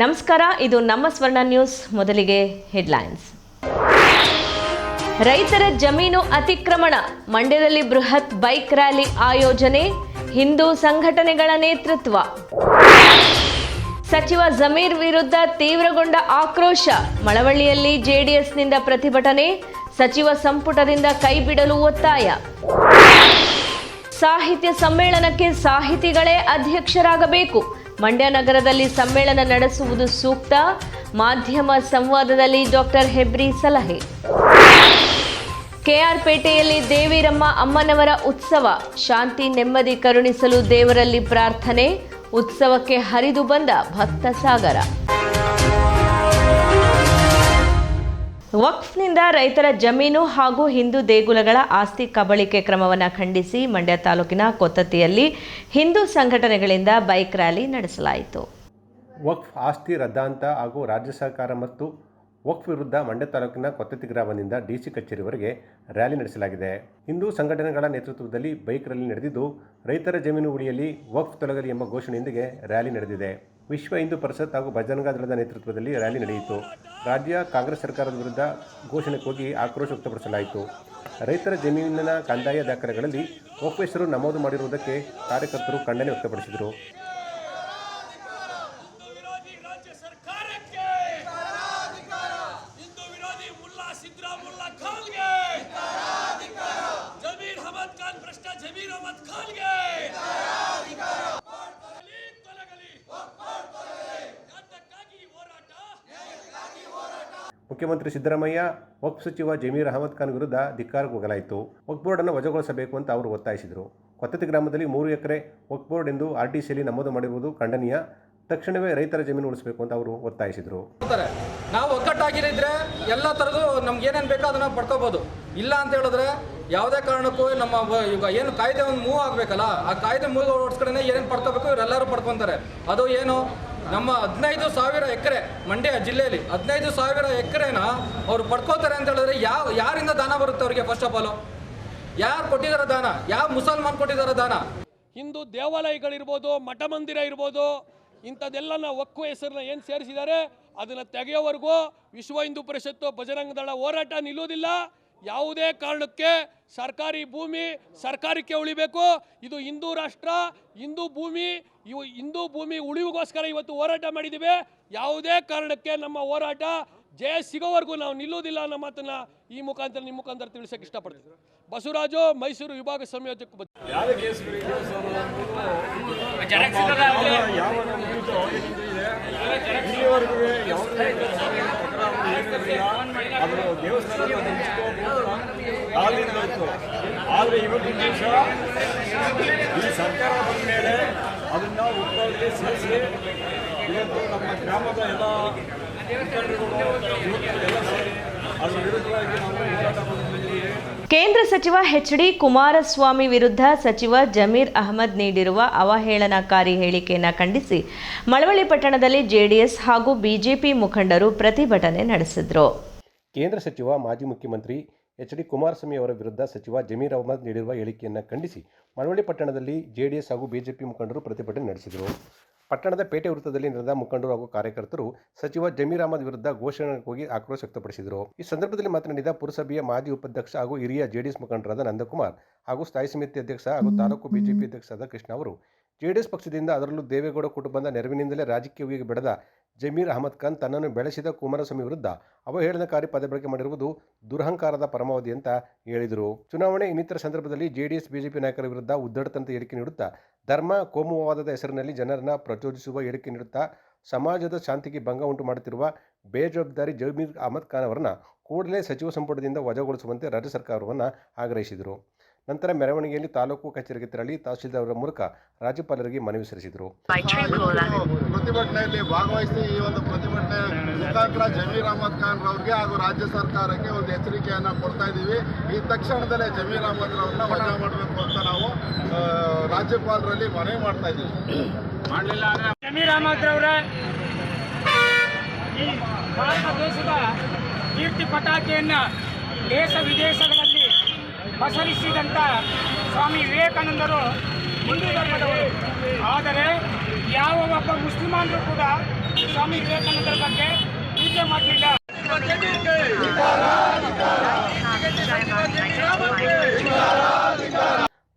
ನಮಸ್ಕಾರ, ಇದು ನಮ್ಮ ಸ್ವರ್ಣ ನ್ಯೂಸ್ ಮೊದಲಿಗೆ ಹೆಡ್ಲೈನ್ಸ್. ರೈತರ ಜಮೀನು ಅತಿಕ್ರಮಣ, ಮಂಡ್ಯದಲ್ಲಿ ಬೃಹತ್ ಬೈಕ್ ರ್ಯಾಲಿ ಆಯೋಜನೆ, ಹಿಂದೂ ಸಂಘಟನೆಗಳ ನೇತೃತ್ವ. ಸಚಿವ ಜಮೀರ್ ವಿರುದ್ಧ ತೀವ್ರಗೊಂಡ ಆಕ್ರೋಶ, ಮಳವಳ್ಳಿಯಲ್ಲಿ ಜೆಡಿಎಸ್ನಿಂದ ಪ್ರತಿಭಟನೆ, ಸಚಿವ ಸಂಪುಟದಿಂದ ಕೈಬಿಡಲು ಒತ್ತಾಯ. ಸಾಹಿತ್ಯ ಸಮ್ಮೇಳನಕ್ಕೆ ಸಾಹಿತಿಗಳೇ ಅಧ್ಯಕ್ಷರಾಗಬೇಕು ಮಂಡ್ಯ ನಗರದಲ್ಲಿ ಸಮ್ಮೇಳನ ನಡೆಸುವುದು ಸೂಕ್ತ. ಮಾಧ್ಯಮ ಸಂವಾದದಲ್ಲಿ ಡಾಕ್ಟರ್ ಹೆಬ್ರಿ ಸಲಹೆ. ಕೆಆರ್ಪೇಟೆಯಲ್ಲಿ ದೇವಿರಮ್ಮ ಅಮ್ಮನವರ ಉತ್ಸವ. ಶಾಂತಿ, ನೆಮ್ಮದಿ ಕರುಣಿಸಲು ದೇವರಲ್ಲಿ ಪ್ರಾರ್ಥನೆ. ಉತ್ಸವಕ್ಕೆ ಹರಿದು ಬಂದ ಭಕ್ತ ಸಾಗರ. ವಕ್ಫ್ನಿಂದ ರೈತರ ಜಮೀನು ಹಾಗೂ ಹಿಂದೂ ದೇಗುಲಗಳ ಆಸ್ತಿ ಕಬಳಿಕೆ ಕ್ರಮವನ್ನು ಖಂಡಿಸಿ ಮಂಡ್ಯ ತಾಲೂಕಿನ ಕೊತ್ತತಿಯಲ್ಲಿ ಹಿಂದೂ ಸಂಘಟನೆಗಳಿಂದ ಬೈಕ್ ರ್ಯಾಲಿ ನಡೆಸಲಾಯಿತು. ವಕ್ಫ್ ಆಸ್ತಿ ರದ್ದಾಂತ ಹಾಗೂ ರಾಜ್ಯ ಸರ್ಕಾರ ಮತ್ತು ವಕ್ಫ್ ವಿರುದ್ಧ ಮಂಡ್ಯ ತಾಲೂಕಿನ ಕೊತ್ತತಿ ಗ್ರಾಮದಿಂದ ಡಿಸಿ ಕಚೇರಿವರೆಗೆ ರ್ಯಾಲಿ ನಡೆಸಲಾಗಿದೆ. ಹಿಂದೂ ಸಂಘಟನೆಗಳ ನೇತೃತ್ವದಲ್ಲಿ ಬೈಕ್ ರ್ಯಾಲಿ ನಡೆದಿದ್ದು ರೈತರ ಜಮೀನು ಉಳಿಯಲ್ಲಿ ವಕ್ಫ್ ತೊಲಗಲಿ ಎಂಬ ಘೋಷಣೆಯೊಂದಿಗೆ ರ್ಯಾಲಿ ನಡೆದಿದೆ. ವಿಶ್ವ ಹಿಂದೂ ಪರಿಷತ್ ಹಾಗೂ ಭಜರಂಗ ದಳದ ನೇತೃತ್ವದಲ್ಲಿ ರ್ಯಾಲಿ ನಡೆಯಿತು. ರಾಜ್ಯ ಕಾಂಗ್ರೆಸ್ ಸರ್ಕಾರದ ವಿರುದ್ಧ ಘೋಷಣೆ ಕೂಗಿ ಆಕ್ರೋಶ ವ್ಯಕ್ತಪಡಿಸಲಾಯಿತು. ರೈತರ ಜಮೀನಿನ ಕಂದಾಯ ದಾಖಲೆಗಳಲ್ಲಿ ಹೆಸರು ನಮೂದು ಮಾಡಿರುವುದಕ್ಕೆ ಕಾರ್ಯಕರ್ತರು ಖಂಡನೆ ವ್ಯಕ್ತಪಡಿಸಿದರು ವಿರೋಧಿ ರಾಜ್ಯ ಸರ್ಕಾರಕ್ಕೆ ಹಿಂದೂ ವಿರೋಧಿ ಮುಲ್ಲಾ ಸಿದ್ದರಾಮುಲ್ಲಾ ಖಾನ್ಗೆ ಜಮೀರ್ ಅಹಮದ್ ಖಾನ್ ಭ್ರಷ್ಟ ಜಮೀರ್ ಅಹಮದ್ ಖಾನ್ಗೆ ತೊಲಗಲಿ, ತೊಲಗಲಿ. ಯಾತಕ್ಕಾಗಿ ಈ ಹೋರಾಟ ಮುಖ್ಯಮಂತ್ರಿ ಸಿದ್ದರಾಮಯ್ಯ, ವಕ್ಫ್ ಸಚಿವ ಜಮೀರ್ ಅಹಮದ್ ಖಾನ್ ವಿರುದ್ಧ ಧಿಕ್ಕಾರ ಹೋಗಲಾಯಿತು ವಕ್ಫ್ ಬೋರ್ಡನ್ನು ವಜಾಗೊಳಿಸಬೇಕು ಅಂತ ಅವರು ಒತ್ತಾಯಿಸಿದರು. ಕೊತ್ತತಿ ಗ್ರಾಮದಲ್ಲಿ ಮೂರು ಎಕರೆ ವಕ್ಫ್ ಬೋರ್ಡ್ ಎಂದು ಆರ್ ಟಿ ಸಿಯಲ್ಲಿ ನಮೂದು ಮಾಡಿರುವುದು ಖಂಡನೀಯ. ತಕ್ಷಣವೇ ರೈತರ ಜಮೀನು ಉಳಿಸಬೇಕು ಅಂತ ಅವರು ಒತ್ತಾಯಿಸಿದರು. ನಾವು ಒಗ್ಗಟ್ಟಾಗಿರಿದ್ರೆ ಎಲ್ಲ ಥರದ್ದು ನಮ್ಗೆ ಏನೇನು ಬೇಕೋ ಅದನ್ನ ಪಡ್ಕೋಬೋದು. ಇಲ್ಲ ಅಂತ ಹೇಳಿದ್ರೆ ಯಾವುದೇ ಕಾರಣಕ್ಕೂ ನಮ್ಮ ಈಗ ಏನು ಕಾಯ್ದೆ ಒಂದು ಮೂವ್ ಆಗಬೇಕಲ್ಲ, ಆ ಕಾಯ್ದೆ ಮೂವ್ ಓಡಿಸ್ಕಡೆ ಏನೇನು ಪಡ್ಕೋಬೇಕು ಇವರೆಲ್ಲರೂ ಪಡ್ಕೊತಾರೆ. ಅದು ಏನು ನಮ್ಮ ಹದಿನೈದು ಸಾವಿರ ಎಕರೆ ಮಂಡ್ಯ ಜಿಲ್ಲೆಯಲ್ಲಿ ಹದಿನೈದು ಸಾವಿರ ಎಕರೆನ ಅವ್ರು ಪಡ್ಕೋತಾರೆ ಅಂತ ಹೇಳಿದ್ರೆ ಯಾವ, ಯಾರಿಂದ ದಾನ ಬರುತ್ತೆ ಅವ್ರಿಗೆ ಫಸ್ಟ್ ಆಫ್ ಆಲ್ ಯಾರು ಕೊಟ್ಟಿದ್ದಾರೆ ದಾನ? ಯಾವ ಮುಸಲ್ಮಾನ್ ಕೊಟ್ಟಿದ್ದಾರೆ ದಾನ? ಹಿಂದೂ ದೇವಾಲಯಗಳಿರ್ಬೋದು ಮಠ ಮಂದಿರ ಇರ್ಬೋದು ಇಂಥದ್ದೆಲ್ಲ ಒಕ್ಕು ಹೆಸರನ್ನ ಏನು ಸೇರಿಸಿದ್ದಾರೆ? ಅದನ್ನು ತೆಗೆಯೋವರೆಗೂ ವಿಶ್ವ ಹಿಂದೂ ಪರಿಷತ್ತು ಬಜರಂಗ ದಳ ಹೋರಾಟ ನಿಲ್ಲುವುದಿಲ್ಲ. ಯಾವುದೇ ಕಾರಣಕ್ಕೆ ಸರ್ಕಾರಿ ಭೂಮಿ ಸರ್ಕಾರಕ್ಕೆ ಉಳಿಬೇಕು. ಇದು ಹಿಂದೂ ರಾಷ್ಟ್ರ, ಹಿಂದೂ ಭೂಮಿ, ಇವು ಹಿಂದೂ ಭೂಮಿ ಉಳಿವಿಗೋಸ್ಕರ ಇವತ್ತು ಹೋರಾಟ ಮಾಡಿದ್ದೀವಿ. ಯಾವುದೇ ಕಾರಣಕ್ಕೆ ನಮ್ಮ ಹೋರಾಟ ಜಯ ಸಿಗೋವರೆಗೂ ನಾವು ನಿಲ್ಲುವುದಿಲ್ಲ ಅನ್ನೋ ಮಾತನ್ನ ಈ ಮುಖಾಂತರ ನಿಮ್ಮ ಮುಖಾಂತರ ತಿಳಿಸಕ್ಕೆ ಇಷ್ಟಪಡ್ತೀನಿ. ಬಸವರಾಜು ಮೈಸೂರು ವಿಭಾಗ ಸಂಯೋಜಕ ಆದರೆ ಇವತ್ತಿನ ದೇಶ ಈ ಸರ್ಕಾರ ಬಂದ ಮೇಲೆ ಅದನ್ನ ಉತ್ಪಾದನೆ ಸೇರಿಸಿ ಇವತ್ತು ನಮ್ಮ ಗ್ರಾಮದ ಎಲ್ಲ ಮುಖಂಡರುಗಳು ಯುವಕರು ಎಲ್ಲ ಸೇರಿ ಅದ್ರ ವಿರುದ್ಧವಾಗಿ ನಾವು ಹೋರಾಟ ಕೇಂದ್ರ ಸಚಿವ ಎಚ್ ಡಿ ಕುಮಾರಸ್ವಾಮಿ ವಿರುದ್ಧ ಸಚಿವ ಜಮೀರ್ ಅಹಮದ್ ನೀಡಿರುವ ಅವಹೇಳನಕಾರಿ ಹೇಳಿಕೆಯನ್ನು ಖಂಡಿಸಿ ಮಳವಳ್ಳಿ ಪಟ್ಟಣದಲ್ಲಿ ಜೆಡಿಎಸ್ ಹಾಗೂ ಬಿಜೆಪಿ ಮುಖಂಡರು ಪ್ರತಿಭಟನೆ ನಡೆಸಿದರು. ಕೇಂದ್ರ ಸಚಿವ, ಮಾಜಿ ಮುಖ್ಯಮಂತ್ರಿ ಎಚ್ ಡಿ ಕುಮಾರಸ್ವಾಮಿ ಅವರ ವಿರುದ್ಧ ಸಚಿವ ಜಮೀರ್ ಅಹಮದ್ ನೀಡಿರುವ ಹೇಳಿಕೆಯನ್ನು ಖಂಡಿಸಿ ಮಳವಳ್ಳಿ ಪಟ್ಟಣದಲ್ಲಿ ಜೆಡಿಎಸ್ ಹಾಗೂ ಬಿಜೆಪಿ ಮುಖಂಡರು ಪ್ರತಿಭಟನೆ ನಡೆಸಿದರು. ಪಟ್ಟಣದ ಪೇಟೆ ವೃತ್ತದಲ್ಲಿ ನಡೆದ ಮುಖಂಡರು ಹಾಗೂ ಕಾರ್ಯಕರ್ತರು ಸಚಿವ ಜಮೀರ್ ಅಹಮದ್ ವಿರುದ್ಧ ಘೋಷಣೆ ಕೂಗಿ ಆಕ್ರೋಶ ವ್ಯಕ್ತಪಡಿಸಿದರು. ಈ ಸಂದರ್ಭದಲ್ಲಿ ಮಾತನಾಡಿದ ಪುರಸಭೆಯ ಮಾಜಿ ಉಪಾಧ್ಯಕ್ಷ ಹಾಗೂ ಹಿರಿಯ ಜೆಡಿಎಸ್ ಮುಖಂಡರಾದ ನಂದಕುಮಾರ್ ಹಾಗೂ ಸ್ಥಾಯಿ ಸಮಿತಿ ಅಧ್ಯಕ್ಷ ಹಾಗೂ ತಾಲೂಕು ಬಿಜೆಪಿ ಅಧ್ಯಕ್ಷರಾದ ಕೃಷ್ಣ ಅವರು ಜೆಡಿಎಸ್ ಪಕ್ಷದಿಂದ ಅದರಲ್ಲೂ ದೇವೇಗೌಡ ಕುಟುಂಬದ ನೆರವಿನಿಂದಲೇ ರಾಜಕೀಯವಾಗಿ ಬೆಳೆದ ಜಮೀರ್ ಅಹಮದ್ ಖಾನ್ ತನ್ನನ್ನು ಬೆಳೆಸಿದ ಕುಮಾರಸ್ವಾಮಿ ವಿರುದ್ಧ ಅವಹೇಳನಕಾರಿ ಪದ ಬಳಕೆ ಮಾಡಿರುವುದು ದುರಹಂಕಾರದ ಪರಮಾವಧಿ ಅಂತ ಹೇಳಿದರು. ಚುನಾವಣೆ ಇನ್ನಿತರ ಸಂದರ್ಭದಲ್ಲಿ ಜೆಡಿಎಸ್, ಬಿಜೆಪಿ ನಾಯಕರ ವಿರುದ್ಧ ಉದ್ದಡತಂತ ಹೇಳಿಕೆ ನೀಡುತ್ತಾ, ಧರ್ಮ ಕೋಮುವಾದದ ಹೆಸರಿನಲ್ಲಿ ಜನರನ್ನ ಪ್ರಚೋದಿಸುವ ಹೇಳಿಕೆ ನೀಡುತ್ತಾ, ಸಮಾಜದ ಶಾಂತಿಗೆ ಭಂಗ ಉಂಟು ಮಾಡುತ್ತಿರುವ ಬೇಜವಾಬ್ದಾರಿ ಜಮೀರ್ ಅಹಮದ್ ಖಾನ್ ಅವರನ್ನು ಕೂಡಲೇ ಸಚಿವ ಸಂಪುಟದಿಂದ ವಜಾಗೊಳಿಸುವಂತೆ ರಾಜ್ಯ ಸರ್ಕಾರವನ್ನು ಆಗ್ರಹಿಸಿದರು. ನಂತರ ಮೆರವಣಿಗೆಯಲ್ಲಿ ತಾಲೂಕು ಕಚೇರಿಗೆ ತೆರಳಿ ತಹಶೀಲ್ದಾರ್ ಅವರ ಮೂಲಕ ರಾಜ್ಯಪಾಲರಿಗೆ ಮನವಿ ಸಲ್ಲಿಸಿದರು. ಪ್ರತಿಭಟನೆಯಲ್ಲಿ ಭಾಗವಹಿಸಿ ಈ ಒಂದು ಪ್ರತಿಭಟನೆ ಮುಖಾಂತರ ಜಮೀರ್ ಅಹಮದ್ ಖಾನ್ ರವ್ರಿಗೆ ಹಾಗೂ ರಾಜ್ಯ ಸರ್ಕಾರಕ್ಕೆ ಒಂದು ಎಚ್ಚರಿಕೆಯನ್ನ ಕೊಡ್ತಾ ಇದ್ದೀವಿ. ಈ ತಕ್ಷಣದಲ್ಲೇ ಜಮೀರ್ ಅಹಮದ್ ಅವ್ರನ್ನ ವಜಾ ಮಾಡಬೇಕು ಅಂತ ನಾವು ರಾಜ್ಯಪಾಲರಲ್ಲಿ ಮನವಿ ಮಾಡ್ತಾ ಇದ್ದೀವಿ. ಜಮೀರ್ ಅಹಮದ್ ರವರ ಈ ಭಾರತ ದೇಶದ ಕೀರ್ತಿ ಪಟಾಕಿಯನ್ನ ದೇಶ ವಿದೇಶಗಳಲ್ಲಿ ಪಸರಿಸಿದಂಥ ಸ್ವಾಮಿ ವಿವೇಕಾನಂದರು ಹಿಂದೂ ಧರ್ಮದವರು. ಆದರೆ ಯಾವ ಒಬ್ಬ ಮುಸ್ಲಿಮಾನರು ಕೂಡ ಸ್ವಾಮಿ ವಿವೇಕಾನಂದರ ಬಗ್ಗೆ ಪೂಜೆ ಮಾಡಲಿಲ್ಲ.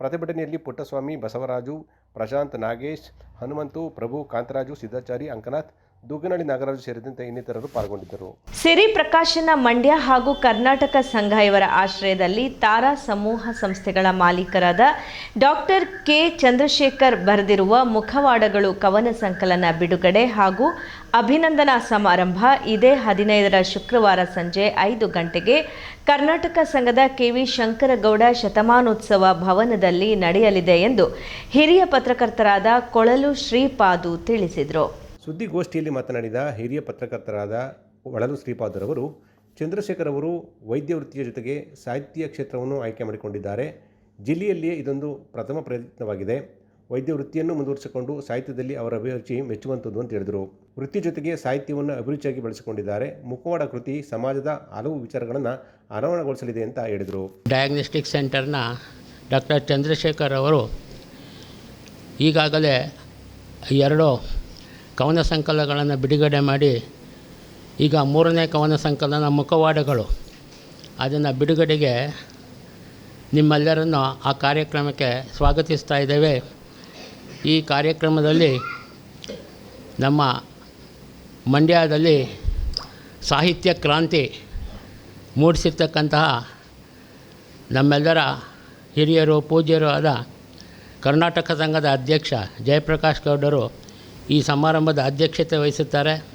ಪ್ರತಿಭಟನೆಯಲ್ಲಿ ಪುಟ್ಟಸ್ವಾಮಿ ಬಸವರಾಜು, ಪ್ರಶಾಂತ್ ನಾಗೇಶ್, ಹನುಮಂತು, ಪ್ರಭು ಕಾಂತರಾಜು ಸಿದ್ದಾಚಾರಿ ಅಂಕನಾಥ್ ದುಗ್ಗನಹಳ್ಳಿ ನಾಗರಾಜು ಸೇರಿದಂತೆ ಇನ್ನಿತರರು ಪಾಲ್ಗೊಂಡಿದ್ದರು. ಸಿರಿ ಪ್ರಕಾಶನ ಮಂಡ್ಯ ಹಾಗೂ ಕರ್ನಾಟಕ ಸಂಘ ಇವರ ಆಶ್ರಯದಲ್ಲಿ ತಾರಾ ಸಮೂಹ ಸಂಸ್ಥೆಗಳ ಮಾಲೀಕರಾದ ಡಾಕ್ಟರ್ ಕೆ ಚಂದ್ರಶೇಖರ್ ಬರೆದಿರುವ ಮುಖವಾಡಗಳು ಕವನ ಸಂಕಲನ ಬಿಡುಗಡೆ ಹಾಗೂ ಅಭಿನಂದನಾ ಸಮಾರಂಭ ಇದೇ ಹದಿನೈದರ ಶುಕ್ರವಾರ ಸಂಜೆ ಐದು ಗಂಟೆಗೆ ಕರ್ನಾಟಕ ಸಂಘದ ಕೆವಿ ಶಂಕರಗೌಡ ಶತಮಾನೋತ್ಸವ ಭವನದಲ್ಲಿ ನಡೆಯಲಿದೆ ಎಂದು ಹಿರಿಯ ಪತ್ರಕರ್ತರಾದ ಕೊಳಲು ಶ್ರೀಪಾದು ತಿಳಿಸಿದರು. ಸುದ್ದಿಗೋಷ್ಠಿಯಲ್ಲಿ ಮಾತನಾಡಿದ ಹಿರಿಯ ಪತ್ರಕರ್ತರಾದ ಒಳಲು ಶ್ರೀಪಾದರವರು, ಚಂದ್ರಶೇಖರ್ ಅವರು ವೈದ್ಯ ವೃತ್ತಿಯ ಜೊತೆಗೆ ಸಾಹಿತ್ಯ ಕ್ಷೇತ್ರವನ್ನು ಆಯ್ಕೆ ಮಾಡಿಕೊಂಡಿದ್ದಾರೆ. ಜಿಲ್ಲೆಯಲ್ಲಿಯೇ ಇದೊಂದು ಪ್ರಥಮ ಪ್ರಯತ್ನವಾಗಿದೆ. ವೈದ್ಯ ವೃತ್ತಿಯನ್ನು ಮುಂದುವರಿಸಿಕೊಂಡು ಸಾಹಿತ್ಯದಲ್ಲಿ ಅವರ ಅಭಿರುಚಿ ಮೆಚ್ಚುವಂಥದ್ದು ಅಂತ ಹೇಳಿದರು. ವೃತ್ತಿ ಜೊತೆಗೆ ಸಾಹಿತ್ಯವನ್ನು ಅಭಿರುಚಿಯಾಗಿ ಬಳಸಿಕೊಂಡಿದ್ದಾರೆ. ಮುಖವಾಡ ಕೃತಿ ಸಮಾಜದ ಹಲವು ವಿಚಾರಗಳನ್ನು ಅನಾವರಣಗೊಳಿಸಲಿದೆ ಅಂತ ಹೇಳಿದರು. ಡಯಾಗ್ನೋಸ್ಟಿಕ್ ಸೆಂಟರ್ನ ಡಾಕ್ಟರ್ ಚಂದ್ರಶೇಖರ್ ಅವರು ಈಗಾಗಲೇ ಎರಡು ಕವನ ಸಂಕಲನಗಳನ್ನು ಬಿಡುಗಡೆ ಮಾಡಿ ಈಗ ಮೂರನೇ ಕವನ ಸಂಕಲನ ಮುಖವಾಡಗಳು. ಅದನ್ನು ಬಿಡುಗಡೆಗೆ ನಿಮ್ಮೆಲ್ಲರನ್ನು ಆ ಕಾರ್ಯಕ್ರಮಕ್ಕೆ ಸ್ವಾಗತಿಸ್ತಾ ಇದ್ದೇವೆ. ಈ ಕಾರ್ಯಕ್ರಮದಲ್ಲಿ ನಮ್ಮ ಮಂಡ್ಯದಲ್ಲಿ ಸಾಹಿತ್ಯ ಕ್ರಾಂತಿ ಮೂಡಿಸಿರ್ತಕ್ಕಂತಹ ನಮ್ಮೆಲ್ಲರ ಹಿರಿಯರು, ಪೂಜ್ಯರು ಆದ ಕರ್ನಾಟಕ ಸಂಘದ ಅಧ್ಯಕ್ಷ ಜಯಪ್ರಕಾಶ್ ಗೌಡರು ಈ ಸಮಾರಂಭದ ಅಧ್ಯಕ್ಷತೆ ವಹಿಸುತ್ತಾರೆ.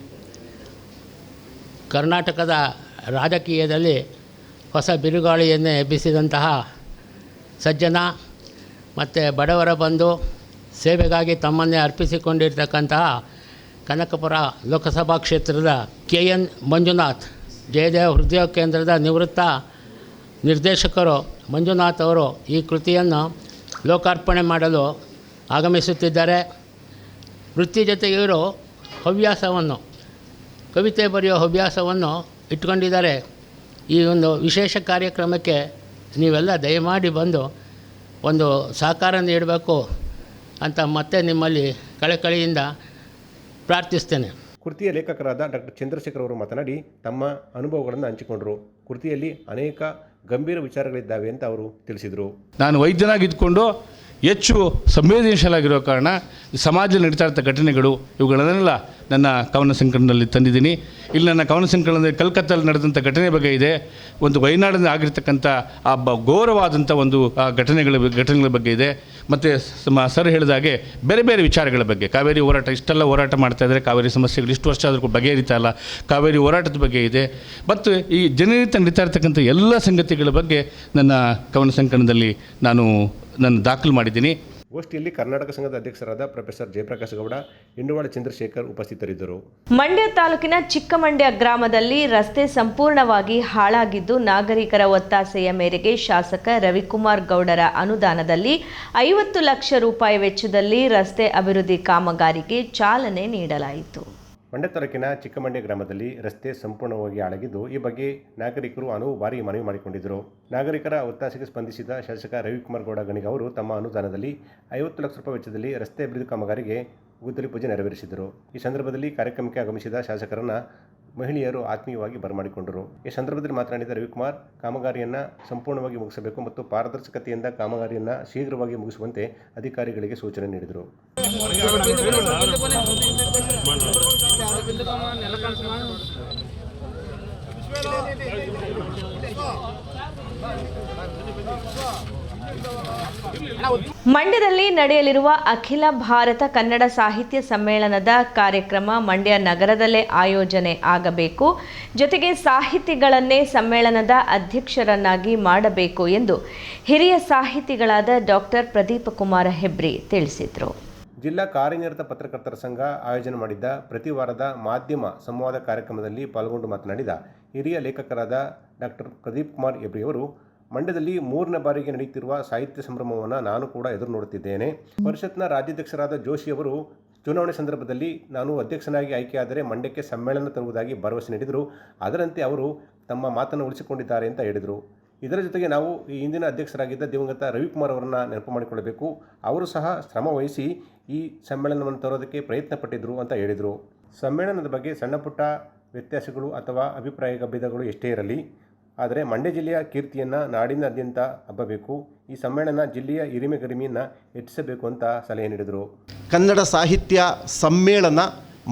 ಕರ್ನಾಟಕದ ರಾಜಕೀಯದಲ್ಲಿ ಹೊಸ ಬಿರುಗಾಳಿಯನ್ನೇ ಎಬ್ಬಿಸಿದಂತಹ ಸಜ್ಜನ ಮತ್ತು ಬಡವರ ಬಂದು ಸೇವೆಗಾಗಿ ತಮ್ಮನ್ನೇ ಅರ್ಪಿಸಿಕೊಂಡಿರ್ತಕ್ಕಂತಹ ಕನಕಪುರ ಲೋಕಸಭಾ ಕ್ಷೇತ್ರದ ಕೆ ಎನ್ ಮಂಜುನಾಥ್, ಜಯದೇವ ಹೃದಯ ಕೇಂದ್ರದ ನಿವೃತ್ತ ನಿರ್ದೇಶಕರು ಮಂಜುನಾಥ್ ಅವರು ಈ ಕೃತಿಯನ್ನು ಲೋಕಾರ್ಪಣೆ ಮಾಡಲು ಆಗಮಿಸುತ್ತಿದ್ದಾರೆ. ವೃತ್ತಿ ಜೊತೆಗೆ ಇವರು ಹವ್ಯಾಸವನ್ನು ಕವಿತೆ ಬರೆಯೋ ಹವ್ಯಾಸವನ್ನು ಇಟ್ಕೊಂಡಿದ್ದಾರೆ. ಈ ಒಂದು ವಿಶೇಷ ಕಾರ್ಯಕ್ರಮಕ್ಕೆ ನೀವೆಲ್ಲ ದಯಮಾಡಿ ಬಂದು ಒಂದು ಸಹಕಾರ ನೀಡಬೇಕು ಅಂತ ಮತ್ತೆ ನಿಮ್ಮಲ್ಲಿ ಕಳೆಕಳಿಯಿಂದ ಪ್ರಾರ್ಥಿಸ್ತೇನೆ. ಕೃತಿಯ ಲೇಖಕರಾದ ಡಾಕ್ಟರ್ ಚಂದ್ರಶೇಖರ್ ಅವರು ಮಾತನಾಡಿ ತಮ್ಮ ಅನುಭವಗಳನ್ನು ಹಂಚಿಕೊಂಡರು. ಕೃತಿಯಲ್ಲಿ ಅನೇಕ ಗಂಭೀರ ವಿಚಾರಗಳಿದ್ದಾವೆ ಅಂತ ಅವರು ತಿಳಿಸಿದರು. ನಾನು ವೈದ್ಯನಾಗಿದ್ದುಕೊಂಡು ಹೆಚ್ಚು ಸಂವೇದನಶೀಲಾಗಿರೋ ಕಾರಣ ಸಮಾಜದಲ್ಲಿ ನಡೀತಾ ಇರ್ತ ಘಟನೆಗಳು, ಇವುಗಳನ್ನೆಲ್ಲ ನನ್ನ ಕವನ ಸಂಕಲನದಲ್ಲಿ ತಂದಿದ್ದೀನಿ. ಇಲ್ಲಿ ನನ್ನ ಕವನ ಸಂಕಲನದಲ್ಲಿ ಕಲ್ಕತ್ತಲ್ಲಿ ನಡೆದಂಥ ಘಟನೆ ಬಗ್ಗೆ ಇದೆ. ಒಂದು ವಯನಾಡಿನ ಆಗಿರ್ತಕ್ಕಂಥ ಆ ಬ, ಘೋರವಾದಂಥ ಒಂದು, ಆ ಘಟನೆಗಳ ಘಟನೆಗಳ ಬಗ್ಗೆ ಇದೆ. ಮತ್ತು ಸರ್ ಹೇಳಿದ ಹಾಗೆ ಬೇರೆ ಬೇರೆ ವಿಚಾರಗಳ ಬಗ್ಗೆ. ಕಾವೇರಿ ಹೋರಾಟ, ಇಷ್ಟೆಲ್ಲ ಹೋರಾಟ ಮಾಡ್ತಾ ಇದ್ದಾರೆ ಕಾವೇರಿ ಸಮಸ್ಯೆಗಳು ಇಷ್ಟು ವರ್ಷ ಆದರೂ ಬಗೆಹರಿತಾ ಇಲ್ಲ. ಕಾವೇರಿ ಹೋರಾಟದ ಬಗ್ಗೆ ಇದೆ. ಮತ್ತು ಈ ಜನರಿತ ನಡೀತಾ ಇರ್ತಕ್ಕಂಥ ಎಲ್ಲ ಸಂಗತಿಗಳ ಬಗ್ಗೆ ನನ್ನ ಕವನ ಸಂಕಲನದಲ್ಲಿ ನಾನು ನಾನು ದಾಖಲು ಮಾಡಿದ್ದೀನಿ. ಗೋಷ್ಠಿಯಲ್ಲಿ ಕರ್ನಾಟಕ ಸಂಘದ ಅಧ್ಯಕ್ಷರಾದ ಪ್ರೊಫೆಸರ್ ಜಯಪ್ರಕಾಶ್ ಗೌಡ, ಇಂಡುವಾಳ ಚಂದ್ರಶೇಖರ್ ಉಪಸ್ಥಿತರಿದ್ದರು. ಮಂಡ್ಯ ತಾಲೂಕಿನ ಚಿಕ್ಕಮಂಡ್ಯ ಗ್ರಾಮದಲ್ಲಿ ರಸ್ತೆ ಸಂಪೂರ್ಣವಾಗಿ ಹಾಳಾಗಿದ್ದು ನಾಗರಿಕರ ಒತ್ತಾಸೆಯ ಮೇರೆಗೆ ಶಾಸಕ ರವಿಕುಮಾರ್ ಗೌಡರ ಅನುದಾನದಲ್ಲಿ ಐವತ್ತು ಲಕ್ಷ ರೂಪಾಯಿ ವೆಚ್ಚದಲ್ಲಿ ರಸ್ತೆ ಅಭಿವೃದ್ಧಿ ಕಾಮಗಾರಿಗೆ ಚಾಲನೆ ನೀಡಲಾಯಿತು. ಮಂಡ್ಯ ತಾಲೂಕಿನ ಚಿಕ್ಕಮಂಡ್ಯ ಗ್ರಾಮದಲ್ಲಿ ರಸ್ತೆ ಸಂಪೂರ್ಣವಾಗಿ ಹಾಳಾಗಿದ್ದು, ಈ ಬಗ್ಗೆ ನಾಗರಿಕರು ಹಲವು ಬಾರಿ ಮನವಿ ಮಾಡಿಕೊಂಡಿದ್ದರು. ನಾಗರಿಕರ ಒತ್ತಾಸೆಗೆ ಸ್ಪಂದಿಸಿದ ಶಾಸಕ ರವಿಕುಮಾರ್ ಗೌಡ ಗಣಿಗ ಅವರು ತಮ್ಮ ಅನುದಾನದಲ್ಲಿ ಐವತ್ತು ಲಕ್ಷ ರೂಪಾಯಿ ವೆಚ್ಚದಲ್ಲಿ ರಸ್ತೆ ಅಭಿವೃದ್ಧಿ ಕಾಮಗಾರಿಗೆ ಗುದ್ದಲಿ ಪೂಜೆ ನೆರವೇರಿಸಿದರು. ಈ ಸಂದರ್ಭದಲ್ಲಿ ಕಾರ್ಯಕ್ರಮಕ್ಕೆ ಆಗಮಿಸಿದ ಶಾಸಕರನ್ನು ಮಹಿಳೆಯರು ಆತ್ಮೀಯವಾಗಿ ಬರಮಾಡಿಕೊಂಡರು. ಈ ಸಂದರ್ಭದಲ್ಲಿ ಮಾತನಾಡಿದ ರವಿಕುಮಾರ್, ಕಾಮಗಾರಿಯನ್ನು ಸಂಪೂರ್ಣವಾಗಿ ಮುಗಿಸಬೇಕು ಮತ್ತು ಪಾರದರ್ಶಕತೆಯಿಂದ ಕಾಮಗಾರಿಯನ್ನು ಶೀಘ್ರವಾಗಿ ಮುಗಿಸುವಂತೆ ಅಧಿಕಾರಿಗಳಿಗೆ ಸೂಚನೆ ನೀಡಿದರು. ಮಂಡ್ಯದಲ್ಲಿ ನಡೆಯಲಿರುವ ಅಖಿಲ ಭಾರತ ಕನ್ನಡ ಸಾಹಿತ್ಯ ಸಮ್ಮೇಳನದ ಕಾರ್ಯಕ್ರಮ ಮಂಡ್ಯ ನಗರದಲ್ಲೇ ಆಯೋಜನೆ ಆಗಬೇಕು. ಜೊತೆಗೆ ಸಾಹಿತಿಗಳನ್ನೇ ಸಮ್ಮೇಳನದ ಅಧ್ಯಕ್ಷರನ್ನಾಗಿ ಮಾಡಬೇಕು ಎಂದು ಹಿರಿಯ ಸಾಹಿತಿಗಳಾದ ಡಾಕ್ಟರ್ ಪ್ರದೀಪ ಕುಮಾರ ಹೆಬ್ರಿ ತಿಳಿಸಿದರು. ಜಿಲ್ಲಾ ಕಾರ್ಯನಿರತ ಪತ್ರಕರ್ತರ ಸಂಘ ಆಯೋಜನೆ ಮಾಡಿದ್ದ ಪ್ರತಿ ವಾರದ ಮಾಧ್ಯಮ ಸಂವಾದ ಕಾರ್ಯಕ್ರಮದಲ್ಲಿ ಪಾಲ್ಗೊಂಡು ಮಾತನಾಡಿದ ಹಿರಿಯ ಲೇಖಕರಾದ ಡಾಕ್ಟರ್ ಪ್ರದೀಪ್ ಕುಮಾರ್ ಎಬ್ರಿಯವರು, ಮಂಡ್ಯದಲ್ಲಿ ಮೂರನೇ ಬಾರಿಗೆ ನಡೆಯುತ್ತಿರುವ ಸಾಹಿತ್ಯ ಸಂಭ್ರಮವನ್ನು ನಾನು ಕೂಡ ಎದುರು ನೋಡುತ್ತಿದ್ದೇನೆ. ಪರಿಷತ್ನ ರಾಜ್ಯಾಧ್ಯಕ್ಷರಾದ ಜೋಶಿ ಅವರು, ಚುನಾವಣೆ ಸಂದರ್ಭದಲ್ಲಿ ನಾನು ಅಧ್ಯಕ್ಷನಾಗಿ ಆಯ್ಕೆಯಾದರೆ ಮಂಡ್ಯಕ್ಕೆ ಸಮ್ಮೇಳನ ತರುವುದಾಗಿ ಭರವಸೆ ನೀಡಿದರು. ಅದರಂತೆ ಅವರು ತಮ್ಮ ಮಾತನ್ನು ಉಳಿಸಿಕೊಂಡಿದ್ದಾರೆ ಅಂತ ಹೇಳಿದರು. ಇದರ ಜೊತೆಗೆ ನಾವು ಈ ಹಿಂದಿನ ಅಧ್ಯಕ್ಷರಾಗಿದ್ದ ದಿವಂಗತ ರವಿಕುಮಾರ್ ಅವರನ್ನು ನೆನಪು ಮಾಡಿಕೊಳ್ಳಬೇಕು. ಅವರು ಸಹ ಶ್ರಮ ವಹಿಸಿ ಈ ಸಮ್ಮೇಳನವನ್ನು ತರೋದಕ್ಕೆ ಪ್ರಯತ್ನ ಪಟ್ಟಿದ್ರು ಅಂತ ಹೇಳಿದರು. ಸಮ್ಮೇಳನದ ಬಗ್ಗೆ ಸಣ್ಣ ಪುಟ್ಟ ವ್ಯತ್ಯಾಸಗಳು ಅಥವಾ ಅಭಿಪ್ರಾಯ ಭೇದಗಳು ಎಷ್ಟೇ ಇರಲಿ, ಆದರೆ ಮಂಡ್ಯ ಜಿಲ್ಲೆಯ ಕೀರ್ತಿಯನ್ನು ನಾಡಿನಾದ್ಯಂತ ಹಬ್ಬಬೇಕು, ಈ ಸಮ್ಮೇಳನ ಜಿಲ್ಲೆಯ ಹಿರಿಮೆ ಗರಿಮೆಯನ್ನು ಹೆಚ್ಚಿಸಬೇಕು ಅಂತ ಸಲಹೆ ನೀಡಿದರು. ಕನ್ನಡ ಸಾಹಿತ್ಯ ಸಮ್ಮೇಳನ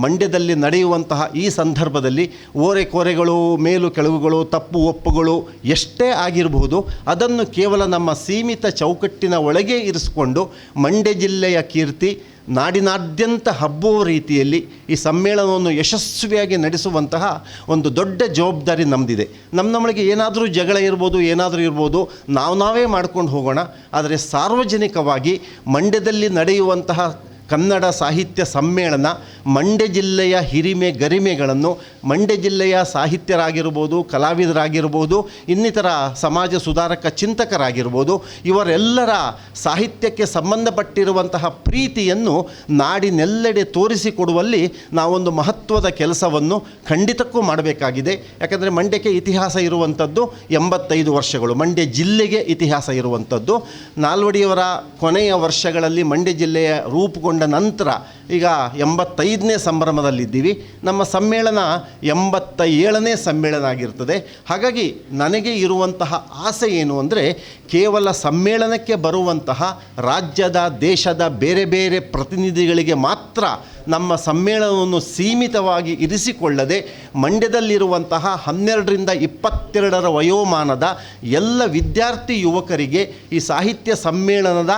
ಮಂಡ್ಯದಲ್ಲಿ ನಡೆಯುವಂತಹ ಈ ಸಂದರ್ಭದಲ್ಲಿ ಓರೆಕೋರೆಗಳು ಮೇಲು ಕೆಳಗುಗಳು ತಪ್ಪು ಒಪ್ಪುಗಳು ಎಷ್ಟೇ ಆಗಿರಬಹುದು, ಅದನ್ನು ಕೇವಲ ನಮ್ಮ ಸೀಮಿತ ಚೌಕಟ್ಟಿನ ಒಳಗೆ ಇರಿಸಿಕೊಂಡು ಮಂಡ್ಯ ಜಿಲ್ಲೆಯ ಕೀರ್ತಿ, ನಾಡಿನಾದ್ಯಂತ ಹಬ್ಬುವ ರೀತಿಯಲ್ಲಿ ಈ ಸಮ್ಮೇಳನವನ್ನು ಯಶಸ್ವಿಯಾಗಿ ನಡೆಸುವಂತಹ ಒಂದು ದೊಡ್ಡ ಜವಾಬ್ದಾರಿ ನಮ್ಮದಿದೆ ನಮ್ಮ ನಮಗೆ ಏನಾದರೂ ಜಗಳ ಇರ್ಬೋದು, ಏನಾದರೂ ಇರ್ಬೋದು, ನಾವು ನಾವೇ ಮಾಡ್ಕೊಂಡು ಹೋಗೋಣ. ಆದರೆ ಸಾರ್ವಜನಿಕವಾಗಿ ಮಂಡ್ಯದಲ್ಲಿ ನಡೆಯುವಂತಹ ಕನ್ನಡ ಸಾಹಿತ್ಯ ಸಮ್ಮೇಳನ ಮಂಡ್ಯ ಜಿಲ್ಲೆಯ ಹಿರಿಮೆ ಗರಿಮೆಗಳನ್ನು ಮಂಡ್ಯ ಜಿಲ್ಲೆಯ ಸಾಹಿತ್ಯರಾಗಿರ್ಬೋದು, ಕಲಾವಿದರಾಗಿರ್ಬೋದು, ಇನ್ನಿತರ ಸಮಾಜ ಸುಧಾರಕ ಚಿಂತಕರಾಗಿರ್ಬೋದು, ಇವರೆಲ್ಲರ ಸಾಹಿತ್ಯಕ್ಕೆ ಸಂಬಂಧಪಟ್ಟಿರುವಂತಹ ಪ್ರೀತಿಯನ್ನು ನಾಡಿನೆಲ್ಲೆಡೆ ತೋರಿಸಿಕೊಡುವಲ್ಲಿ ನಾವೊಂದು ಮಹತ್ವದ ಕೆಲಸವನ್ನು ಖಂಡಿತಕ್ಕೂ ಮಾಡಬೇಕಾಗಿದೆ. ಯಾಕಂದರೆ ಮಂಡ್ಯಕ್ಕೆ ಇತಿಹಾಸ ಇರುವಂಥದ್ದು ಎಂಬತ್ತೈದು ವರ್ಷಗಳು. ಮಂಡ್ಯ ಜಿಲ್ಲೆಗೆ ಇತಿಹಾಸ ಇರುವಂಥದ್ದು. ನಾಲ್ವಡಿಯವರ ಕೊನೆಯ ವರ್ಷಗಳಲ್ಲಿ ಮಂಡ್ಯ ಜಿಲ್ಲೆಯ ರೂಪುಗೊಂಡ ನಂತರ ಈಗ ಎಂಬತ್ತೈದನೇ ಸಂಭ್ರಮದಲ್ಲಿದ್ದೀವಿ. ನಮ್ಮ ಸಮ್ಮೇಳನ ಎಂಬತ್ತ ಏಳನೇ ಸಮ್ಮೇಳನ ಆಗಿರ್ತದೆ ಹಾಗಾಗಿ ನನಗೆ ಇರುವಂತಹ ಆಸೆ ಏನು ಅಂದರೆ ಕೇವಲ ಸಮ್ಮೇಳನಕ್ಕೆ ಬರುವಂತಹ ರಾಜ್ಯದ, ದೇಶದ ಬೇರೆ ಬೇರೆ ಪ್ರತಿನಿಧಿಗಳಿಗೆ ಮಾತ್ರ ನಮ್ಮ ಸಮ್ಮೇಳನವನ್ನು ಸೀಮಿತವಾಗಿ ಇರಿಸಿಕೊಳ್ಳದೆ ಮಂಡ್ಯದಲ್ಲಿರುವಂತಹ ಹನ್ನೆರಡರಿಂದ ಇಪ್ಪತ್ತೆರಡರ ವಯೋಮಾನದ ಎಲ್ಲ ವಿದ್ಯಾರ್ಥಿ ಯುವಕರಿಗೆ ಈ ಸಾಹಿತ್ಯ ಸಮ್ಮೇಳನದ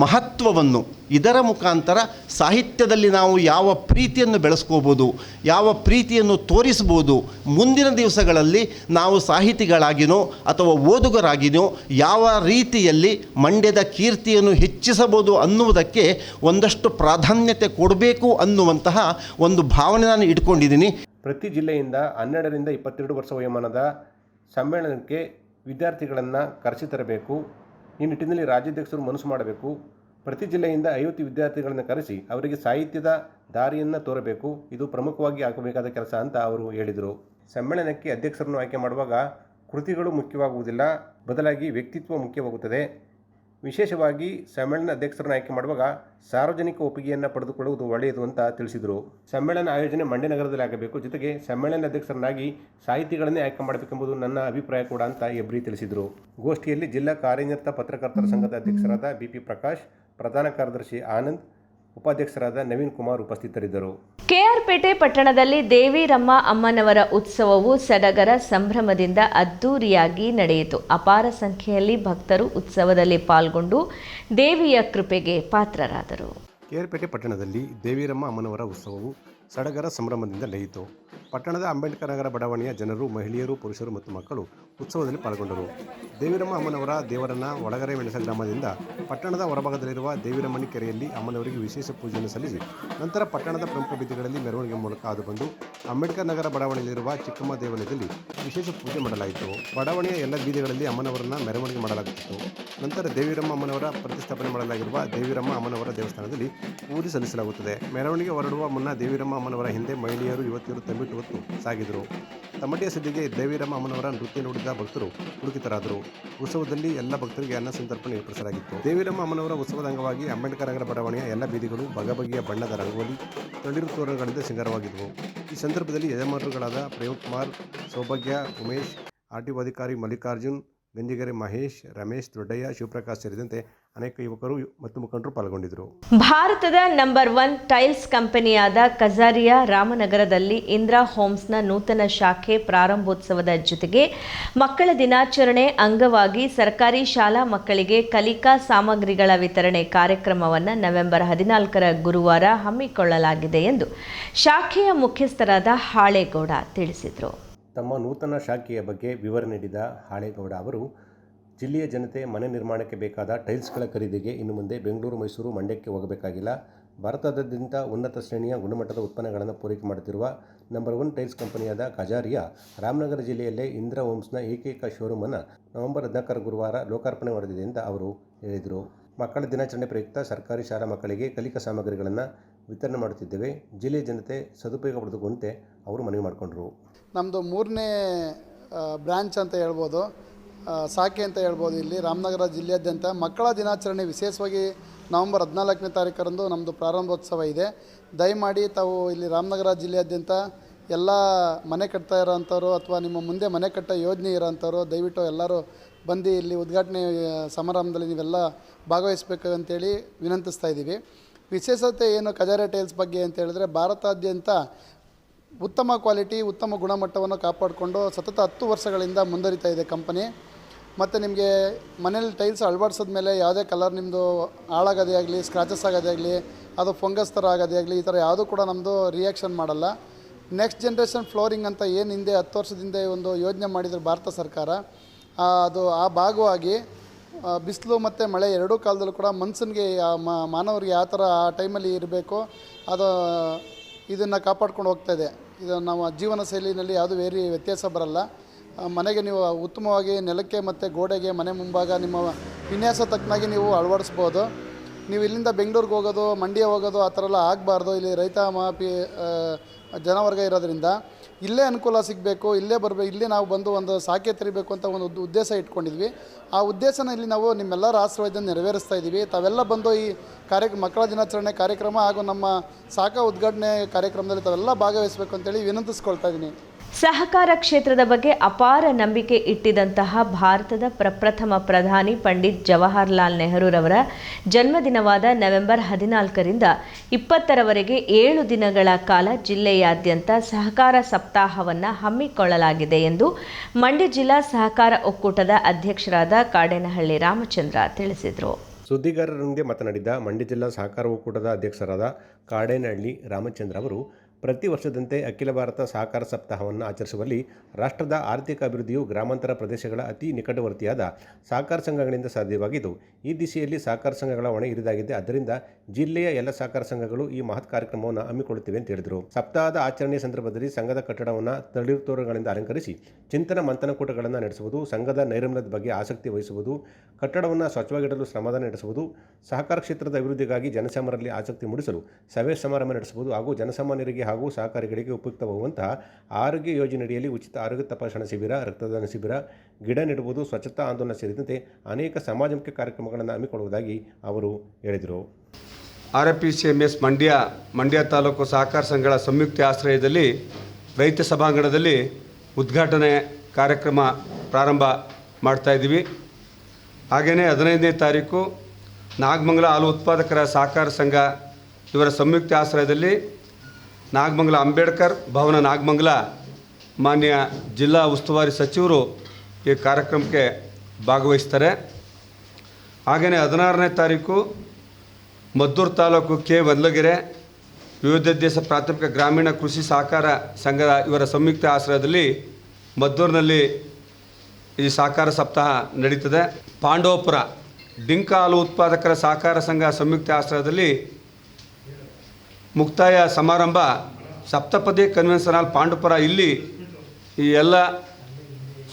ಮಹತ್ವವನ್ನು, ಇದರ ಮುಖಾಂತರ ಸಾಹಿತ್ಯದಲ್ಲಿ ನಾವು ಯಾವ ಪ್ರೀತಿಯನ್ನು ಬೆಳೆಸ್ಕೋಬೋದು, ಯಾವ ಪ್ರೀತಿಯನ್ನು ತೋರಿಸ್ಬೋದು, ಮುಂದಿನ ದಿವಸಗಳಲ್ಲಿ ನಾವು ಸಾಹಿತಿಗಳಾಗಿನೋ ಅಥವಾ ಓದುಗರಾಗಿನೋ ಯಾವ ರೀತಿಯಲ್ಲಿ ಮಂಡ್ಯದ ಕೀರ್ತಿಯನ್ನು ಹೆಚ್ಚಿಸಬಹುದು ಅನ್ನುವುದಕ್ಕೆ ಒಂದಷ್ಟು ಪ್ರಾಧಾನ್ಯತೆ ಕೊಡಬೇಕು ಅನ್ನುವಂತಹ ಒಂದು ಭಾವನೆ ನಾನು ಇಟ್ಕೊಂಡಿದ್ದೀನಿ. ಪ್ರತಿ ಜಿಲ್ಲೆಯಿಂದ ಹನ್ನೆರಡರಿಂದ ಇಪ್ಪತ್ತೆರಡು ವರ್ಷ ವಯೋಮಾನದ ಸಮ್ಮೇಳನಕ್ಕೆ ವಿದ್ಯಾರ್ಥಿಗಳನ್ನು ಕರೆಸಿ ತರಬೇಕು. ಈ ನಿಟ್ಟಿನಲ್ಲಿ ರಾಜ್ಯಾಧ್ಯಕ್ಷರು ಮನಸ್ಸು ಮಾಡಬೇಕು. ಪ್ರತಿ ಜಿಲ್ಲೆಯಿಂದ ಐವತ್ತು ವಿದ್ಯಾರ್ಥಿಗಳನ್ನು ಕರೆಸಿ ಅವರಿಗೆ ಸಾಹಿತ್ಯದ ದಾರಿಯನ್ನು ತೋರಬೇಕು. ಇದು ಪ್ರಮುಖವಾಗಿ ಆಗಬೇಕಾದ ಕೆಲಸ ಅಂತ ಅವರು ಹೇಳಿದರು. ಸಮ್ಮೇಳನಕ್ಕೆ ಅಧ್ಯಕ್ಷರನ್ನು ಆಯ್ಕೆ ಮಾಡುವಾಗ ಕೃತಿಗಳು ಮುಖ್ಯವಾಗುವುದಿಲ್ಲ. ಬದಲಾಗಿ ವ್ಯಕ್ತಿತ್ವ ಮುಖ್ಯವಾಗುತ್ತದೆ. ವಿಶೇಷವಾಗಿ ಸಮ್ಮೇಳನ ಅಧ್ಯಕ್ಷರನ್ನು ಆಯ್ಕೆ ಮಾಡುವಾಗ ಸಾರ್ವಜನಿಕ ಒಪ್ಪಿಗೆಯನ್ನು ಪಡೆದುಕೊಳ್ಳುವುದು ಒಳ್ಳೆಯದು ಅಂತ ತಿಳಿಸಿದರು. ಸಮ್ಮೇಳನ ಆಯೋಜನೆ ಮಂಡ್ಯ ನಗರದಲ್ಲಿ ಆಗಬೇಕು. ಜೊತೆಗೆ ಸಮ್ಮೇಳನ ಅಧ್ಯಕ್ಷರನ್ನಾಗಿ ಸಾಹಿತಿಗಳನ್ನೇ ಆಯ್ಕೆ ಮಾಡಬೇಕೆಂಬುದು ನನ್ನ ಅಭಿಪ್ರಾಯ ಕೂಡ ಅಂತ ಎಬ್ರಿ ತಿಳಿಸಿದರು. ಗೋಷ್ಠಿಯಲ್ಲಿ ಜಿಲ್ಲಾ ಕಾರ್ಯನಿರತ ಪತ್ರಕರ್ತರ ಸಂಘದ ಅಧ್ಯಕ್ಷರಾದ ಬಿ ಪಿ ಪ್ರಕಾಶ್, ಪ್ರಧಾನ ಕಾರ್ಯದರ್ಶಿ ಆನಂದ್ ಉಪಾಧ್ಯಕ್ಷರಾದ ನವೀನ್ ಕುಮಾರ್ ಉಪಸ್ಥಿತರಿದ್ದರು. ಕೆಆರ್ಪೇಟೆ ಪಟ್ಟಣದಲ್ಲಿ ದೇವಿರಮ್ಮ ಅಮ್ಮನವರ ಉತ್ಸವವು ಸಡಗರ ಸಂಭ್ರಮದಿಂದ ಅದ್ದೂರಿಯಾಗಿ ನಡೆಯಿತು. ಅಪಾರ ಸಂಖ್ಯೆಯಲ್ಲಿ ಭಕ್ತರು ಉತ್ಸವದಲ್ಲಿ ಪಾಲ್ಗೊಂಡು ದೇವಿಯ ಕೃಪೆಗೆ ಪಾತ್ರರಾದರು. ಕೆಆರ್ಪೇಟೆ ಪಟ್ಟಣದಲ್ಲಿ ದೇವಿರಮ್ಮ ಅಮ್ಮನವರ ಉತ್ಸವವು ಸಡಗರ ಸಂಭ್ರಮದಿಂದ ನಡೆಯಿತು ಪಟ್ಟಣದ ಅಂಬೇಡ್ಕರ್ ನಗರ ಬಡಾವಣೆಯ ಜನರು, ಮಹಿಳೆಯರು, ಪುರುಷರು ಮತ್ತು ಮಕ್ಕಳು ಉತ್ಸವದಲ್ಲಿ ಪಾಲ್ಗೊಂಡರು. ದೇವಿರಮ್ಮ ಅಮ್ಮನವರ ದೇವರನ್ನ ಒಳಗರೆ ಮೆಣಸ ಗ್ರಾಮದಿಂದ ಪಟ್ಟಣದ ಹೊರಭಾಗದಲ್ಲಿರುವ ದೇವಿರಮ್ಮನಿ ಕೆರೆಯಲ್ಲಿ ಅಮ್ಮನವರಿಗೆ ವಿಶೇಷ ಪೂಜೆಯನ್ನು ಸಲ್ಲಿಸಿ, ನಂತರ ಪಟ್ಟಣದ ಪ್ರಮುಖ ಬೀದಿಗಳಲ್ಲಿ ಮೆರವಣಿಗೆ ಮೂಲಕ ಅದು ಬಂದು ಅಂಬೇಡ್ಕರ್ ನಗರ ಬಡಾವಣೆಯಲ್ಲಿರುವ ಚಿಕ್ಕಮ್ಮ ದೇವಾಲಯದಲ್ಲಿ ವಿಶೇಷ ಪೂಜೆ ಮಾಡಲಾಯಿತು. ಬಡಾವಣೆಯ ಎಲ್ಲ ಬೀದಿಗಳಲ್ಲಿ ಅಮ್ಮನವರನ್ನ ಮೆರವಣಿಗೆ ಮಾಡಲಾಗುತ್ತಿತ್ತು. ನಂತರ ದೇವಿರಮ್ಮ ಅಮ್ಮನವರ ಪ್ರತಿಷ್ಠಾಪನೆ ಮಾಡಲಾಗಿರುವ ದೇವಿರಮ್ಮ ಅಮ್ಮನವರ ದೇವಸ್ಥಾನದಲ್ಲಿ ಪೂಜೆ ಸಲ್ಲಿಸಲಾಗುತ್ತದೆ. ಮೆರವಣಿಗೆ ಹೊರಡುವ ಮುನ್ನ ದೇವಿರಮ್ಮ ಅಮ್ಮನವರ ಹಿಂದೆ ಮಹಿಳೆಯರು, ಯುವತಿಯರು ತಂಬಿಟ್ಟು ಹೊತ್ತು ಸಾಗಿದರು. ತಮಟೆಯ ಸಿದ್ಧಿಗೆ ದೇವಿರಾಮ ಅಮ್ಮನವರ ನೃತ್ಯ ನೋಡಿದ ಭಕ್ತರು ಹುಡುಕಿತರಾದರು. ಉತ್ಸವದಲ್ಲಿ ಎಲ್ಲ ಭಕ್ತರಿಗೆ ಅನ್ನ ಸಂತರ್ಪಣೆ ಏರ್ಪಡಿಸಲಾಗಿತ್ತು. ದೇವಿರಾಮ ಅಮ್ಮನವರ ಉತ್ಸವದ ಅಂಗವಾಗಿ ಅಂಬೇಡ್ಕರ್ ನಗರ ಬಡಾವಣೆಯ ಎಲ್ಲ ಬೀದಿಗಳು ಬಗಬಗೆಯ ಬಣ್ಣದ ರಂಗೋಲಿ, ತಳಿರು ತೋರಣಗಳಿಂದ ಸಿಂಗಾರವಾಗಿದ್ದವು ಈ ಸಂದರ್ಭದಲ್ಲಿ ಯಜಮಾನರುಗಳಾದ ಪ್ರೇಮ್ ಕುಮಾರ್, ಸೌಭಾಗ್ಯ, ಉಮೇಶ್, ಆರ್ ಟಿ ಅಧಿಕಾರಿ ಮಲ್ಲಿಕಾರ್ಜುನ್, ಗಂಜಿಗೆರೆ ಮಹೇಶ್, ರಮೇಶ್ ದೊಡ್ಡಯ್ಯ, ಶಿವಪ್ರಕಾಶ್ ಸೇರಿದಂತೆ ಅನೇಕ ಯುವಕರು ಮತ್ತು ಮುಖಂಡರು ಪಾಲ್ಗೊಂಡಿದ್ದರು. ಭಾರತದ ನಂಬರ್ ಒನ್ ಟೈಲ್ಸ್ ಕಂಪನಿಯಾದ ಕಜಾರಿಯಾ ರಾಮನಗರದಲ್ಲಿ ಇಂದ್ರಾ ಹೋಮ್ಸ್ನ ನೂತನ ಶಾಖೆ ಪ್ರಾರಂಭೋತ್ಸವದ ಜೊತೆಗೆ ಮಕ್ಕಳ ದಿನಾಚರಣೆ ಅಂಗವಾಗಿ ಸರ್ಕಾರಿ ಶಾಲಾ ಮಕ್ಕಳಿಗೆ ಕಲಿಕಾ ಸಾಮಗ್ರಿಗಳ ವಿತರಣೆ ಕಾರ್ಯಕ್ರಮವನ್ನು ನವೆಂಬರ್ ಹದಿನಾಲ್ಕರ ಗುರುವಾರ ಹಮ್ಮಿಕೊಳ್ಳಲಾಗಿದೆ ಎಂದು ಶಾಖೆಯ ಮುಖ್ಯಸ್ಥರಾದ ಹಾಳೇಗೌಡ ತಿಳಿಸಿದರು. ತಮ್ಮ ನೂತನ ಶಾಖೆಯ ಬಗ್ಗೆ ವಿವರ ನೀಡಿದ ಹಾಳೇಗೌಡ ಅವರು ಜಿಲ್ಲೆಯ ಜನತೆ ಮನೆ ನಿರ್ಮಾಣಕ್ಕೆ ಬೇಕಾದ ಟೈಲ್ಸ್ಗಳ ಖರೀದಿಗೆ ಇನ್ನು ಮುಂದೆ ಬೆಂಗಳೂರು, ಮೈಸೂರು ಮಂಡ್ಯಕ್ಕೆ ಹೋಗಬೇಕಾಗಿಲ್ಲ. ಭಾರತದಾದ್ಯಂತ ಉನ್ನತ ಶ್ರೇಣಿಯ ಗುಣಮಟ್ಟದ ಉತ್ಪನ್ನಗಳನ್ನು ಪೂರೈಕೆ ಮಾಡುತ್ತಿರುವ ನಂಬರ್ ಒನ್ ಟೈಲ್ಸ್ ಕಂಪನಿಯಾದ ಕಜಾರಿಯಾ ರಾಮನಗರ ಜಿಲ್ಲೆಯಲ್ಲೇ ಇಂದಿರಾ ಹೋಮ್ಸ್ನ ಏಕೈಕ ಶೋರೂಮನ್ನು ನವೆಂಬರ್ ಹದಿನಾಲ್ಕರ ಗುರುವಾರ ಲೋಕಾರ್ಪಣೆ ಮಾಡಿದೆ ಅಂತ ಅವರು ಹೇಳಿದರು. ಮಕ್ಕಳ ದಿನಾಚರಣೆ ಪ್ರಯುಕ್ತ ಸರ್ಕಾರಿ ಶಾಲಾ ಮಕ್ಕಳಿಗೆ ಕಲಿಕಾ ಸಾಮಗ್ರಿಗಳನ್ನು ವಿತರಣೆ ಮಾಡುತ್ತಿದ್ದೇವೆ. ಜಿಲ್ಲೆಯ ಜನತೆ ಸದುಪಯೋಗ ಪಡೆದುಕೊಂತೆ ಅವರು ಮನವಿ ಮಾಡಿಕೊಂಡರು. ನಮ್ಮದು ಮೂರನೇ ಬ್ರಾಂಚ್ ಅಂತ ಹೇಳ್ಬೋದು. ಸಾಕೆ ಅಂತ ಹೇಳ್ಬೋದು ಇಲ್ಲಿ. ರಾಮನಗರ ಜಿಲ್ಲೆಯಾದ್ಯಂತ ಮಕ್ಕಳ ದಿನಾಚರಣೆ ವಿಶೇಷವಾಗಿ ನವಂಬರ್ ಹದಿನಾಲ್ಕನೇ ತಾರೀಕರಂದು ನಮ್ಮದು ಪ್ರಾರಂಭೋತ್ಸವ ಇದೆ. ದಯಮಾಡಿ ತಾವು ಇಲ್ಲಿ ರಾಮನಗರ ಜಿಲ್ಲೆಯಾದ್ಯಂತ ಎಲ್ಲ ಮನೆ ಕಟ್ತಾ ಇರೋಂಥವ್ರು ಅಥವಾ ನಿಮ್ಮ ಮುಂದೆ ಮನೆ ಕಟ್ಟೋ ಯೋಜನೆ ಇರೋಂಥವ್ರು ದಯವಿಟ್ಟು ಎಲ್ಲರೂ ಬಂದು ಇಲ್ಲಿ ಉದ್ಘಾಟನೆ ಸಮಾರಂಭದಲ್ಲಿ ನೀವೆಲ್ಲ ಭಾಗವಹಿಸಬೇಕು ಅಂತೇಳಿ ವಿನಂತಿಸ್ತಾ ಇದ್ದೀವಿ. ವಿಶೇಷತೆ ಏನು? ಕಜಾರೆ ಟೈಲ್ಸ್ ಬಗ್ಗೆ ಅಂತ ಹೇಳಿದ್ರೆ ಭಾರತಾದ್ಯಂತ ಉತ್ತಮ ಕ್ವಾಲಿಟಿ, ಉತ್ತಮ ಗುಣಮಟ್ಟವನ್ನು ಕಾಪಾಡಿಕೊಂಡು ಸತತ ಹತ್ತು ವರ್ಷಗಳಿಂದ ಮುಂದುವರಿತಾ ಇದೆ ಕಂಪನಿ. ಮತ್ತು ನಿಮಗೆ ಮನೇಲಿ ಟೈಲ್ಸ್ ಅಳವಡಿಸಿದ ಮೇಲೆ ಯಾವುದೇ ಕಲರ್ ನಿಮ್ಮದು ಹಾಳಾಗೋದೇ ಆಗಲಿ ಸ್ಕ್ರಾಚಸ್ ಆಗೋದೇ ಆಗಲಿ, ಅದು ಫಂಗಸ್ ಥರ ಆಗೋದೇ ಆಗಲಿ, ಈ ಥರ ಯಾವುದೂ ಕೂಡ ನಮ್ಮದು ರಿಯಾಕ್ಷನ್ ಮಾಡಲ್ಲ. ನೆಕ್ಸ್ಟ್ ಜನ್ರೇಷನ್ ಫ್ಲೋರಿಂಗ್ ಅಂತ ಏನು ಹಿಂದೆ ಹತ್ತು ವರ್ಷದಿಂದ ಒಂದು ಯೋಜನೆ ಮಾಡಿದ್ರು ಭಾರತ ಸರ್ಕಾರ ಅದು ಆ ಭಾಗವಾಗಿ ಬಿಸಿಲು ಮತ್ತು ಮಳೆ ಎರಡೂ ಕಾಲದಲ್ಲೂ ಕೂಡ ಮನ್ಸನ್ಗೆ ಮಾನವರಿಗೆ ಯಾವ ಥರ ಆ ಟೈಮಲ್ಲಿ ಇರಬೇಕು. ಅದು ಇದನ್ನು ಕಾಪಾಡ್ಕೊಂಡು ಹೋಗ್ತಾ ಇದೆ. ಇದು ನಮ್ಮ ಜೀವನ ಶೈಲಿನಲ್ಲಿ ಯಾವುದೂ ವೇರಿ ವ್ಯತ್ಯಾಸ ಬರಲ್ಲ. ಮನೆಗೆ ನೀವು ಉತ್ತಮವಾಗಿ ನೆಲಕ್ಕೆ ಮತ್ತು ಗೋಡೆಗೆ ಮನೆ ಮುಂಭಾಗ ನಿಮ್ಮ ವಿನ್ಯಾಸ ತಕ್ಕನಾಗಿ ನೀವು ಅಳವಡಿಸ್ಬೋದು. ನೀವು ಇಲ್ಲಿಂದ ಬೆಂಗಳೂರಿಗೆ ಹೋಗೋದು, ಮಂಡ್ಯ ಹೋಗೋದು ಆ ಥರ ಎಲ್ಲ ಆಗಬಾರ್ದು. ಇಲ್ಲಿ ರೈತ ಮಾಪಿ ಜನವರ್ಗ ಇರೋದ್ರಿಂದ. ಇಲ್ಲೇ ಅನುಕೂಲ ಸಿಗಬೇಕು, ಇಲ್ಲೇ ಬರಬೇಕು, ಇಲ್ಲೇ ನಾವು ಬಂದು ಒಂದು ಸಾಕೆ ತೆರಿಬೇಕು ಅಂತ ಒಂದು ಉದ್- ಉದ್ದೇಶ ಇಟ್ಕೊಂಡಿದ್ವಿ. ಆ ಉದ್ದೇಶನ ಇಲ್ಲಿ ನಾವು ನಿಮ್ಮೆಲ್ಲರ ಆಶೀರ್ವಾದದಿಂದ ನೆರವೇರಿಸ್ತಾ ಇದ್ದೀವಿ ತಾವೆಲ್ಲ ಬಂದು ಈ ಕಾರ್ಯ ಮಕ್ಕಳ ದಿನಾಚರಣೆ ಕಾರ್ಯಕ್ರಮ ಹಾಗೂ ನಮ್ಮ ಸಾಕ ಉದ್ಘಾಟನೆ ಕಾರ್ಯಕ್ರಮದಲ್ಲಿ ತಾವೆಲ್ಲ ಭಾಗವಹಿಸಬೇಕು ಅಂತೇಳಿ ವಿನಂತಿಸ್ಕೊಳ್ತಾ ಇದ್ದೀನಿ ಸಹಕಾರ ಕ್ಷೇತ್ರದ ಬಗ್ಗೆ ಅಪಾರ ನಂಬಿಕೆ ಇಟ್ಟಿದಂತಹ ಭಾರತದ ಪ್ರಪ್ರಥಮ ಪ್ರಧಾನಿ ಪಂಡಿತ್ ಜವಾಹರ್ಲಾಲ್ ನೆಹರೂರವರ ಜನ್ಮದಿನವಾದ ನವೆಂಬರ್ ಹದಿನಾಲ್ಕರಿಂದ ಇಪ್ಪತ್ತರವರೆಗೆ ಏಳು ದಿನಗಳ ಕಾಲ ಜಿಲ್ಲೆಯಾದ್ಯಂತ ಸಹಕಾರ ಸಪ್ತಾಹವನ್ನು ಹಮ್ಮಿಕೊಳ್ಳಲಾಗಿದೆ ಎಂದು ಮಂಡ್ಯ ಜಿಲ್ಲಾ ಸಹಕಾರ ಒಕ್ಕೂಟದ ಅಧ್ಯಕ್ಷರಾದ ಕಾಡೇನಹಳ್ಳಿ ರಾಮಚಂದ್ರ ತಿಳಿಸಿದರು. ಸುದ್ದಿಗಾರರೊಂದಿಗೆ ಮಾತನಾಡಿದ ಮಂಡ್ಯ ಜಿಲ್ಲಾ ಸಹಕಾರ ಒಕ್ಕೂಟದ ಅಧ್ಯಕ್ಷರಾದ ಕಾಡೇನಹಳ್ಳಿ ರಾಮಚಂದ್ರ ಅವರು ಪ್ರತಿ ವರ್ಷದಂತೆ ಅಖಿಲ ಭಾರತ ಸಹಕಾರ ಸಪ್ತಾಹವನ್ನು ಆಚರಿಸುವಲ್ಲಿ ರಾಷ್ಟ್ರದ ಆರ್ಥಿಕ ಅಭಿವೃದ್ಧಿಯು ಗ್ರಾಮಾಂತರ ಪ್ರದೇಶಗಳ ಅತಿ ನಿಕಟವರ್ತಿಯಾದ ಸಹಕಾರ ಸಂಘಗಳಿಂದ ಸಾಧ್ಯವಾಗಿದ್ದು, ಈ ದಿಸೆಯಲ್ಲಿ ಸಹಕಾರ ಸಂಘಗಳ ಹೊಣೆ ಇರಿದಾಗಿದೆ ಆದ್ದರಿಂದ ಜಿಲ್ಲೆಯ ಎಲ್ಲ ಸಹಕಾರ ಸಂಘಗಳು ಈ ಮಹತ್ ಕಾರ್ಯಕ್ರಮವನ್ನು ಹಮ್ಮಿಕೊಳ್ಳುತ್ತಿವೆ ಅಂತ ಹೇಳಿದರು. ಸಪ್ತಾಹದ ಆಚರಣೆಯ ಸಂದರ್ಭದಲ್ಲಿ ಸಂಘದ ಕಟ್ಟಡವನ್ನು ತಳಿರ್ತೋರಗಳಿಂದ ಅಲಂಕರಿಸಿ ಚಿಂತನ ಮಂಥನಕೂಟಗಳನ್ನು ನಡೆಸುವುದು, ಸಂಘದ ನೈರ್ಮಲ್ಯದ ಬಗ್ಗೆ ಆಸಕ್ತಿ ವಹಿಸುವುದು, ಕಟ್ಟಡವನ್ನು ಸ್ವಚ್ಛವಾಗಿಡಲು ಶ್ರಮದಾನ ನಡೆಸುವುದು, ಸಹಕಾರ ಕ್ಷೇತ್ರದ ಅಭಿವೃದ್ಧಿಗಾಗಿ ಜನಸಾಮರಲ್ಲಿ ಆಸಕ್ತಿ ಮೂಡಿಸಲು ಸಭೆ ಸಮಾರಂಭ ನಡೆಸುವುದು ಹಾಗೂ ಜನಸಾಮಾನ್ಯರಿಗೆ ಹಾಗೂ ಸಹಕಾರಿಗಳಿಗೆ ಉಪಯುಕ್ತವಾಗುವಂತಹ ಆರೋಗ್ಯ ಯೋಜನೆಯಡಿಯಲ್ಲಿ ಉಚಿತ ಆರೋಗ್ಯ ತಪಾಸಣಾ ಶಿಬಿರ, ರಕ್ತದಾನ ಶಿಬಿರ, ಗಿಡ ನೆಡುವುದು, ಸ್ವಚ್ಛತಾ ಆಂದೋಲನ ಸೇರಿದಂತೆ ಅನೇಕ ಸಮಾಜಮುಖಿ ಕಾರ್ಯಕ್ರಮಗಳನ್ನು ಹಮ್ಮಿಕೊಳ್ಳುವುದಾಗಿ ಅವರು ಹೇಳಿದರು. R F P C M S Mandya Mandya taluk ಸಹಕಾರ ಸಂಘಗಳ ಸಂಯುಕ್ತ ಆಶ್ರಯದಲ್ಲಿ ರೈತ ಸಭಾಂಗಣದಲ್ಲಿ ಉದ್ಘಾಟನೆ ಕಾರ್ಯಕ್ರಮ ಪ್ರಾರಂಭ ಮಾಡ್ತಾ ಇದ್ದೀವಿ. ಹಾಗೆಯೇ ಹದಿನೈದನೇ ತಾರೀಕು ನಾಗಮಂಗಲ ಹಾಲು ಉತ್ಪಾದಕರ ಸಹಕಾರ ಸಂಘ ಇವರ ಸಂಯುಕ್ತ ಆಶ್ರಯದಲ್ಲಿ ನಾಗಮಂಗಲ ಅಂಬೇಡ್ಕರ್ ಭವನ ನಾಗಮಂಗಲ, ಮಾನ್ಯ ಜಿಲ್ಲಾ ಉಸ್ತುವಾರಿ ಸಚಿವರು ಈ ಕಾರ್ಯಕ್ರಮಕ್ಕೆ ಭಾಗವಹಿಸ್ತಾರೆ. ಹಾಗೆಯೇ ಹದಿನಾರನೇ ತಾರೀಕು ಮದ್ದೂರು ತಾಲೂಕು ಕೆ ಬದಲಗೆರೆ ವಿವಿಧ ದೇಶ ಪ್ರಾಥಮಿಕ ಗ್ರಾಮೀಣ ಕೃಷಿ ಸಹಕಾರ ಸಂಘದ ಇವರ ಸಂಯುಕ್ತ ಆಶ್ರಯದಲ್ಲಿ ಮದ್ದೂರಿನಲ್ಲಿ ಈ ಸಹಕಾರ ಸಪ್ತಾಹ ನಡೀತದೆ. ಪಾಂಡವಪುರ ಡಿಂಕ ಹಾಲು ಉತ್ಪಾದಕರ ಸಹಕಾರ ಸಂಘ ಸಂಯುಕ್ತ ಆಶ್ರಯದಲ್ಲಿ ಮುಕ್ತಾಯ ಸಮಾರಂಭ ಸಪ್ತಪದಿ ಕನ್ವೆನ್ಷನ್ ಹಾಲ್ ಪಾಂಡುಪುರ ಇಲ್ಲಿ ಈ ಎಲ್ಲ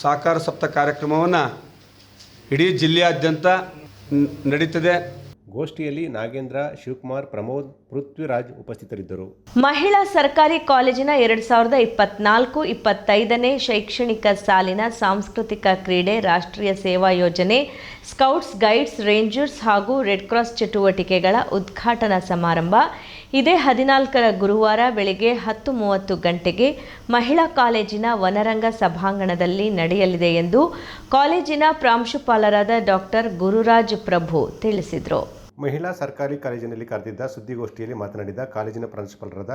ಸಾಕಾರ ಸಪ್ತ ಕಾರ್ಯಕ್ರಮವನ್ನು ಇಡೀ ಜಿಲ್ಲೆಯಾದ್ಯಂತ ನಡೀತದೆ. ಗೋಷ್ಠಿಯಲ್ಲಿ ನಾಗೇಂದ್ರ ಶಿವಕುಮಾರ್ ಪ್ರಮೋದ್ ಪೃಥ್ವಿರಾಜ್ ಉಪಸ್ಥಿತರಿದ್ದರು. ಮಹಿಳಾ ಸರ್ಕಾರಿ ಕಾಲೇಜಿನ ಎರಡು ಸಾವಿರದ ಇಪ್ಪತ್ನಾಲ್ಕು ಇಪ್ಪತ್ತೈದನೇ ಶೈಕ್ಷಣಿಕ ಸಾಲಿನ ಸಾಂಸ್ಕೃತಿಕ ಕ್ರೀಡೆ ರಾಷ್ಟ್ರೀಯ ಸೇವಾ ಯೋಜನೆ ಸ್ಕೌಟ್ಸ್, ಗೈಡ್ಸ್, ರೇಂಜರ್ಸ್ ಹಾಗೂ ರೆಡ್ ಕ್ರಾಸ್ ಚಟುವಟಿಕೆಗಳ ಉದ್ಘಾಟನಾ ಸಮಾರಂಭ. ಇದೇ ಹದಿನಾಲ್ಕರ ಗುರುವಾರ ಬೆಳಗ್ಗೆ ಹತ್ತು ಮೂವತ್ತು ಗಂಟೆಗೆ ಮಹಿಳಾ ಕಾಲೇಜಿನ ವನರಂಗ ಸಭಾಂಗಣದಲ್ಲಿ ನಡೆಯಲಿದೆ ಎಂದು ಕಾಲೇಜಿನ ಪ್ರಾಂಶುಪಾಲರಾದ ಡಾಕ್ಟರ್ ಗುರುರಾಜ್ ಪ್ರಭು ತಿಳಿಸಿದರು. ಮಹಿಳಾ ಸರ್ಕಾರಿ ಕಾಲೇಜಿನಲ್ಲಿ ಕರೆದಿದ್ದ ಸುದ್ದಿಗೋಷ್ಠಿಯಲ್ಲಿ ಮಾತನಾಡಿದ ಕಾಲೇಜಿನ ಪ್ರಾಂಶುಪಾಲರಾದ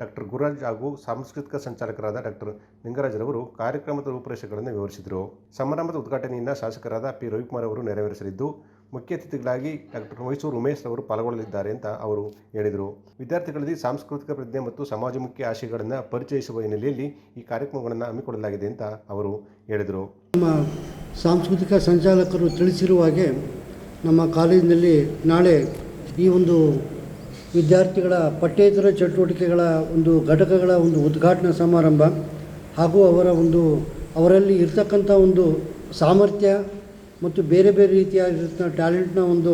ಡಾಕ್ಟರ್ ಗುರುರಾಜ್ ಹಾಗೂ ಸಾಂಸ್ಕೃತಿಕ ಸಂಚಾಲಕರಾದ ಡಾಕ್ಟರ್ ಲಿಂಗರಾಜರವರು ಕಾರ್ಯಕ್ರಮದ ರೂಪುರೇಷೆಗಳನ್ನು ವಿವರಿಸಿದರು. ಸಮಾರಂಭದ ಉದ್ಘಾಟನೆಯಿಂದ ಶಾಸಕರಾದ ಪಿ. ರವಿಕುಮಾರ್ ಅವರು ನೆರವೇರಿಸಲಿದ್ದು, ಮುಖ್ಯ ಅತಿಥಿಗಳಾಗಿ ಡಾಕ್ಟರ್ ಮೈಸೂರು ಉಮೇಶ್ ಅವರು ಪಾಲ್ಗೊಳ್ಳಲಿದ್ದಾರೆ ಅಂತ ಅವರು ಹೇಳಿದರು. ವಿದ್ಯಾರ್ಥಿಗಳಲ್ಲಿ ಸಾಂಸ್ಕೃತಿಕ ಪ್ರಜ್ಞೆ ಮತ್ತು ಸಮಾಜಮುಖಿ ಆಶಯಗಳನ್ನು ಪರಿಚಯಿಸುವ ಹಿನ್ನೆಲೆಯಲ್ಲಿ ಈ ಕಾರ್ಯಕ್ರಮಗಳನ್ನು ಹಮ್ಮಿಕೊಳ್ಳಲಾಗಿದೆ ಅಂತ ಅವರು ಹೇಳಿದರು. ನಮ್ಮ ಸಾಂಸ್ಕೃತಿಕ ಸಂಚಾಲಕರು ತಿಳಿಸಿರುವ ಹಾಗೆ ನಮ್ಮ ಕಾಲೇಜಿನಲ್ಲಿ ನಾಳೆ ಈ ಒಂದು ವಿದ್ಯಾರ್ಥಿಗಳ ಪಠ್ಯೇತರ ಚಟುವಟಿಕೆಗಳ ಒಂದು ಘಟಕಗಳ ಒಂದು ಉದ್ಘಾಟನಾ ಸಮಾರಂಭ ಹಾಗೂ ಅವರ ಒಂದು, ಅವರಲ್ಲಿ ಇರ್ತಕ್ಕಂಥ ಒಂದು ಸಾಮರ್ಥ್ಯ ಮತ್ತು ಬೇರೆ ಬೇರೆ ರೀತಿಯಾಗಿರ್ತಕ್ಕಂಥ ಟ್ಯಾಲೆಂಟ್ನ ಒಂದು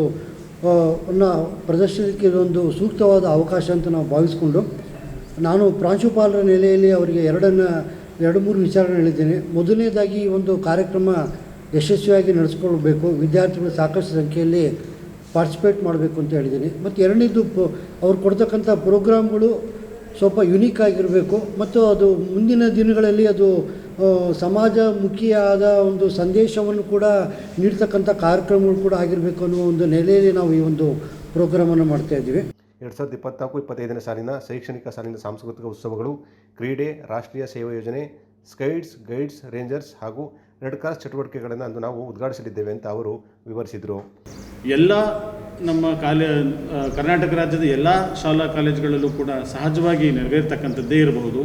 ಅನ್ನು ಪ್ರದರ್ಶನಕ್ಕೆ ಇದೊಂದು ಸೂಕ್ತವಾದ ಅವಕಾಶ ಅಂತ ನಾವು ಭಾವಿಸಿಕೊಂಡು, ನಾನು ಪ್ರಾಂಶುಪಾಲರ ನೆಲೆಯಲ್ಲಿ ಅವರಿಗೆ ಎರಡನ್ನು, ಎರಡು ಮೂರು ವಿಚಾರಗಳನ್ನು ಹೇಳಿದ್ದೇನೆ. ಮೊದಲನೇದಾಗಿ ಈ ಒಂದು ಕಾರ್ಯಕ್ರಮ ಯಶಸ್ವಿಯಾಗಿ ನಡೆಸ್ಕೊಳ್ಬೇಕು. ವಿದ್ಯಾರ್ಥಿಗಳು ಸಾಕಷ್ಟು ಸಂಖ್ಯೆಯಲ್ಲಿ ಪಾರ್ಟಿಸಿಪೇಟ್ ಮಾಡಬೇಕು ಅಂತ ಹೇಳಿದ್ದೀನಿ. ಮತ್ತು ಎರಡನೇದು ಪ, ಅವ್ರು ಕೊಡ್ತಕ್ಕಂಥ ಪ್ರೋಗ್ರಾಮ್ಗಳು ಸ್ವಲ್ಪ ಯುನೀಕ್ ಆಗಿರಬೇಕು. ಮತ್ತು ಅದು ಮುಂದಿನ ದಿನಗಳಲ್ಲಿ ಅದು ಸಮಾಜಮುಖಿಯಾದ ಒಂದು ಸಂದೇಶವನ್ನು ಕೂಡ ನೀಡ್ತಕ್ಕಂಥ ಕಾರ್ಯಕ್ರಮಗಳು ಕೂಡ ಆಗಿರಬೇಕು ಅನ್ನೋ ಒಂದು ನೆಲೆಯಲ್ಲಿ ನಾವು ಈ ಒಂದು ಪ್ರೋಗ್ರಾಮನ್ನು ಮಾಡ್ತಾಯಿದ್ದೀವಿ ಎರಡು ಸಾವಿರದ ಇಪ್ಪತ್ನಾಲ್ಕು, ಇಪ್ಪತ್ತೈದನೇ ಸಾಲಿನ ಶೈಕ್ಷಣಿಕ ಸಾಲಿನ ಸಾಂಸ್ಕೃತಿಕ ಉತ್ಸವಗಳು, ಕ್ರೀಡೆ, ರಾಷ್ಟ್ರೀಯ ಸೇವಾ ಯೋಜನೆ ಸ್ಕೈಡ್ಸ್ ಗೈಡ್ಸ್, ರೇಂಜರ್ಸ್ ಹಾಗೂ ರೆಡ್ ಕ್ರಾಸ್ ಚಟುವಟಿಕೆಗಳನ್ನು ಅಂದು ನಾವು ಉದ್ಘಾಟಿಸಲಿದ್ದೇವೆ ಅಂತ ಅವರು ವಿವರಿಸಿದರು. ಎಲ್ಲ ನಮ್ಮ ಕಾಲೇ ಕರ್ನಾಟಕ ರಾಜ್ಯದ ಎಲ್ಲ ಶಾಲಾ ಕಾಲೇಜುಗಳಲ್ಲೂ ಕೂಡ ಸಹಜವಾಗಿ ನೆರವೇರ್ತಕ್ಕಂಥದ್ದೇ ಇರಬಹುದು.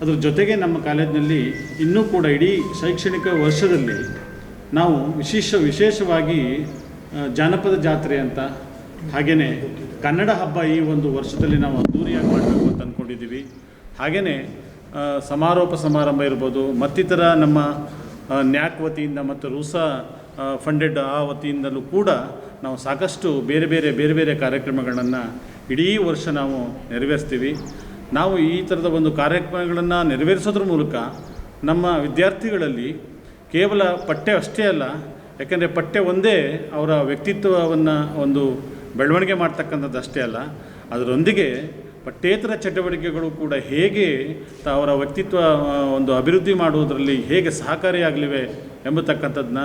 ಅದರ ಜೊತೆಗೆ ನಮ್ಮ ಕಾಲೇಜಿನಲ್ಲಿ ಇನ್ನೂ ಕೂಡ ಇಡೀ ಶೈಕ್ಷಣಿಕ ವರ್ಷದಲ್ಲಿ ನಾವು ವಿಶೇಷ, ವಿಶೇಷವಾಗಿ ಜಾನಪದ ಜಾತ್ರೆ ಅಂತ ಹಾಗೆಯೇ ಕನ್ನಡ ಹಬ್ಬ ಈ ಒಂದು ವರ್ಷದಲ್ಲಿ ನಾವು ಅದ್ದೂರಿಯಾಗಿ ಮಾಡಬೇಕು ಅಂತ ಅಂದ್ಕೊಂಡಿದ್ದೀವಿ ಹಾಗೆಯೇ ಸಮಾರೋಪ ಸಮಾರಂಭ ಇರ್ಬೋದು, ಮತ್ತಿತರ ನಮ್ಮ ನ್ಯಾಕ್ ವತಿಯಿಂದ ಮತ್ತು ರೂಸಾ ಫಂಡೆಡ್ ಆ ವತಿಯಿಂದಲೂ ಕೂಡ ನಾವು ಸಾಕಷ್ಟು ಬೇರೆ ಬೇರೆ ಬೇರೆ ಬೇರೆ ಕಾರ್ಯಕ್ರಮಗಳನ್ನು ಇಡೀ ವರ್ಷ ನಾವು ನೆರವೇರಿಸ್ತೀವಿ. ನಾವು ಈ ಥರದ ಒಂದು ಕಾರ್ಯಕ್ರಮಗಳನ್ನು ನೆರವೇರಿಸೋದ್ರ ಮೂಲಕ ನಮ್ಮ ವಿದ್ಯಾರ್ಥಿಗಳಲ್ಲಿ ಕೇವಲ ಪಠ್ಯ ಅಷ್ಟೇ ಅಲ್ಲ, ಯಾಕೆಂದರೆ ಪಠ್ಯ ಒಂದೇ ಅವರ ವ್ಯಕ್ತಿತ್ವವನ್ನು ಒಂದು ಬೆಳವಣಿಗೆ ಮಾಡ್ತಕ್ಕಂಥದ್ದು ಅಷ್ಟೇ ಅಲ್ಲ, ಅದರೊಂದಿಗೆ ಪಠ್ಯೇತರ ಚಟುವಟಿಕೆಗಳು ಕೂಡ ಹೇಗೆ ತ- ಅವರ ವ್ಯಕ್ತಿತ್ವ ಒಂದು ಅಭಿವೃದ್ಧಿ ಮಾಡುವುದರಲ್ಲಿ ಹೇಗೆ ಸಹಕಾರಿಯಾಗಲಿವೆ ಎಂಬತಕ್ಕಂಥದ್ದನ್ನ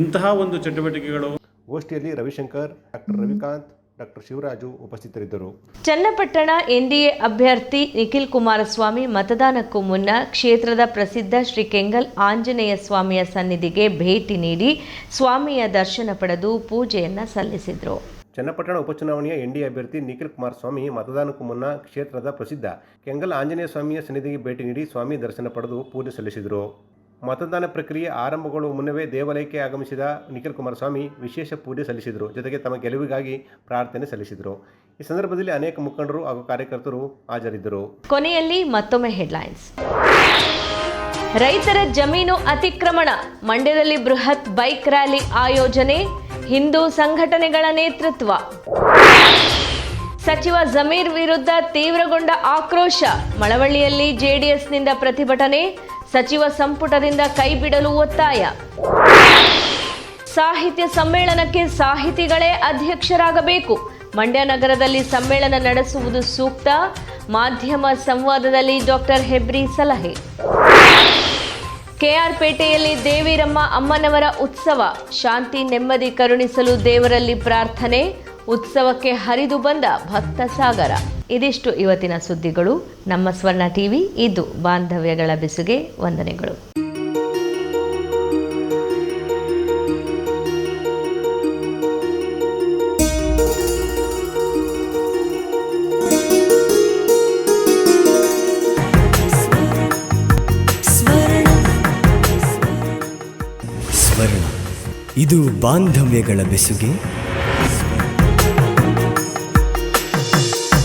ಇಂತಹ ಒಂದು ಚಟುವಟಿಕೆಗಳು. ಗೋಷ್ಠಿಯಲ್ಲಿ ರವಿಶಂಕರ್ ಡಾಕ್ಟರ್ ರವಿಕಾಂತ್ ಡಾಕ್ಟರ್ ಶಿವರಾಜು ಉಪಸ್ಥಿತರಿದ್ದರು. ಚನ್ನಪಟ್ಟಣ ಎನ್ಡಿಎ ಅಭ್ಯರ್ಥಿ ನಿಖಿಲ್ ಕುಮಾರಸ್ವಾಮಿ ಮತದಾನಕ್ಕೂ ಮುನ್ನ ಕ್ಷೇತ್ರದ ಪ್ರಸಿದ್ಧ ಶ್ರೀ ಕೆಂಗಲ್ ಆಂಜನೇಯ ಸ್ವಾಮಿಯ ಸನ್ನಿಧಿಗೆ ಭೇಟಿ ನೀಡಿ ಸ್ವಾಮಿಯ ದರ್ಶನ ಪಡೆದು ಪೂಜೆಯನ್ನ ಸಲ್ಲಿಸಿದರು. ಚನ್ನಪಟ್ಟಣ ಉಪಚುನಾವಣೆಯ ಎನ್ಡಿಎ ಅಭ್ಯರ್ಥಿ ನಿಖಿಲ್ ಕುಮಾರಸ್ವಾಮಿ ಮತದಾನಕ್ಕೂ ಮುನ್ನ ಕ್ಷೇತ್ರದ ಪ್ರಸಿದ್ಧ ಕೆಂಗಲ್ ಆಂಜನೇಯ ಸ್ವಾಮಿಯ ಸನ್ನಿಧಿಗೆ ಭೇಟಿ ನೀಡಿ ಸ್ವಾಮಿ ದರ್ಶನ ಪಡೆದು ಪೂಜೆ ಸಲ್ಲಿಸಿದರು. ಮತದಾನ ಪ್ರಕ್ರಿಯೆ ಆರಂಭಗೊಳ್ಳುವ ಮುನ್ನವೇ ದೇವಾಲಯಕ್ಕೆ ಆಗಮಿಸಿದ ನಿಖಿಲ್ ಕುಮಾರಸ್ವಾಮಿ ವಿಶೇಷ ಪೂಜೆ ಸಲ್ಲಿಸಿದರು. ಜೊತೆಗೆ ತಮ್ಮ ಗೆಲುವಿಗಾಗಿ ಪ್ರಾರ್ಥನೆ ಸಲ್ಲಿಸಿದರು. ಈ ಸಂದರ್ಭದಲ್ಲಿ ಅನೇಕ ಮುಖಂಡರು ಹಾಗೂ ಕಾರ್ಯಕರ್ತರು ಹಾಜರಿದ್ದರು. ಕೊನೆಯಲ್ಲಿ ಮತ್ತೊಮ್ಮೆ ಹೆಡ್ಲೈನ್ಸ್. ರೈತರ ಜಮೀನು ಅತಿಕ್ರಮಣ, ಮಂಡ್ಯದಲ್ಲಿ ಬೃಹತ್ ಬೈಕ್ ರ್ಯಾಲಿ ಆಯೋಜನೆ, ಹಿಂದೂ ಸಂಘಟನೆಗಳ ನೇತೃತ್ವ. ಸಚಿವ ಜಮೀರ್ ವಿರುದ್ಧ ತೀವ್ರಗೊಂಡ ಆಕ್ರೋಶ, ಮಳವಳ್ಳಿಯಲ್ಲಿ ಜೆಡಿಎಸ್ನಿಂದ ಪ್ರತಿಭಟನೆ ಸಚಿವ ಸಂಪುಟದಿಂದ ಕೈಬಿಡಲು ಒತ್ತಾಯ. ಸಾಹಿತ್ಯ ಸಮ್ಮೇಳನಕ್ಕೆ ಸಾಹಿತಿಗಳೇ ಅಧ್ಯಕ್ಷರಾಗಬೇಕು. ಮಂಡ್ಯ ನಗರದಲ್ಲಿ ಸಮ್ಮೇಳನ ನಡೆಸುವುದು ಸೂಕ್ತ. ಮಾಧ್ಯಮ ಸಂವಾದದಲ್ಲಿ ಡಾಕ್ಟರ್ ಹೆಬ್ರಿ ಸಲಹೆ. ಕೆಆರ್ಪೇಟೆಯಲ್ಲಿ ದೇವಿರಮ್ಮ ಅಮ್ಮನವರ ಉತ್ಸವ. ಶಾಂತಿ ನೆಮ್ಮದಿ ಕರುಣಿಸಲು ದೇವರಲ್ಲಿ ಪ್ರಾರ್ಥನೆ. ಉತ್ಸವಕ್ಕೆ ಹರಿದು ಬಂದ ಭಕ್ತ ಸಾಗರ ಇದಿಷ್ಟು ಇವತ್ತಿನ ಸುದ್ದಿಗಳು. ನಮ್ಮ ಸ್ವರ್ಣ ಟಿವಿ ಇದು ಬಾಂಧವ್ಯಗಳ ಬಿಸುಗೆ ವಂದನೆಗಳು. ಇದು ಬಾಂಧವ್ಯಗಳ ಬೆಸುಗೆ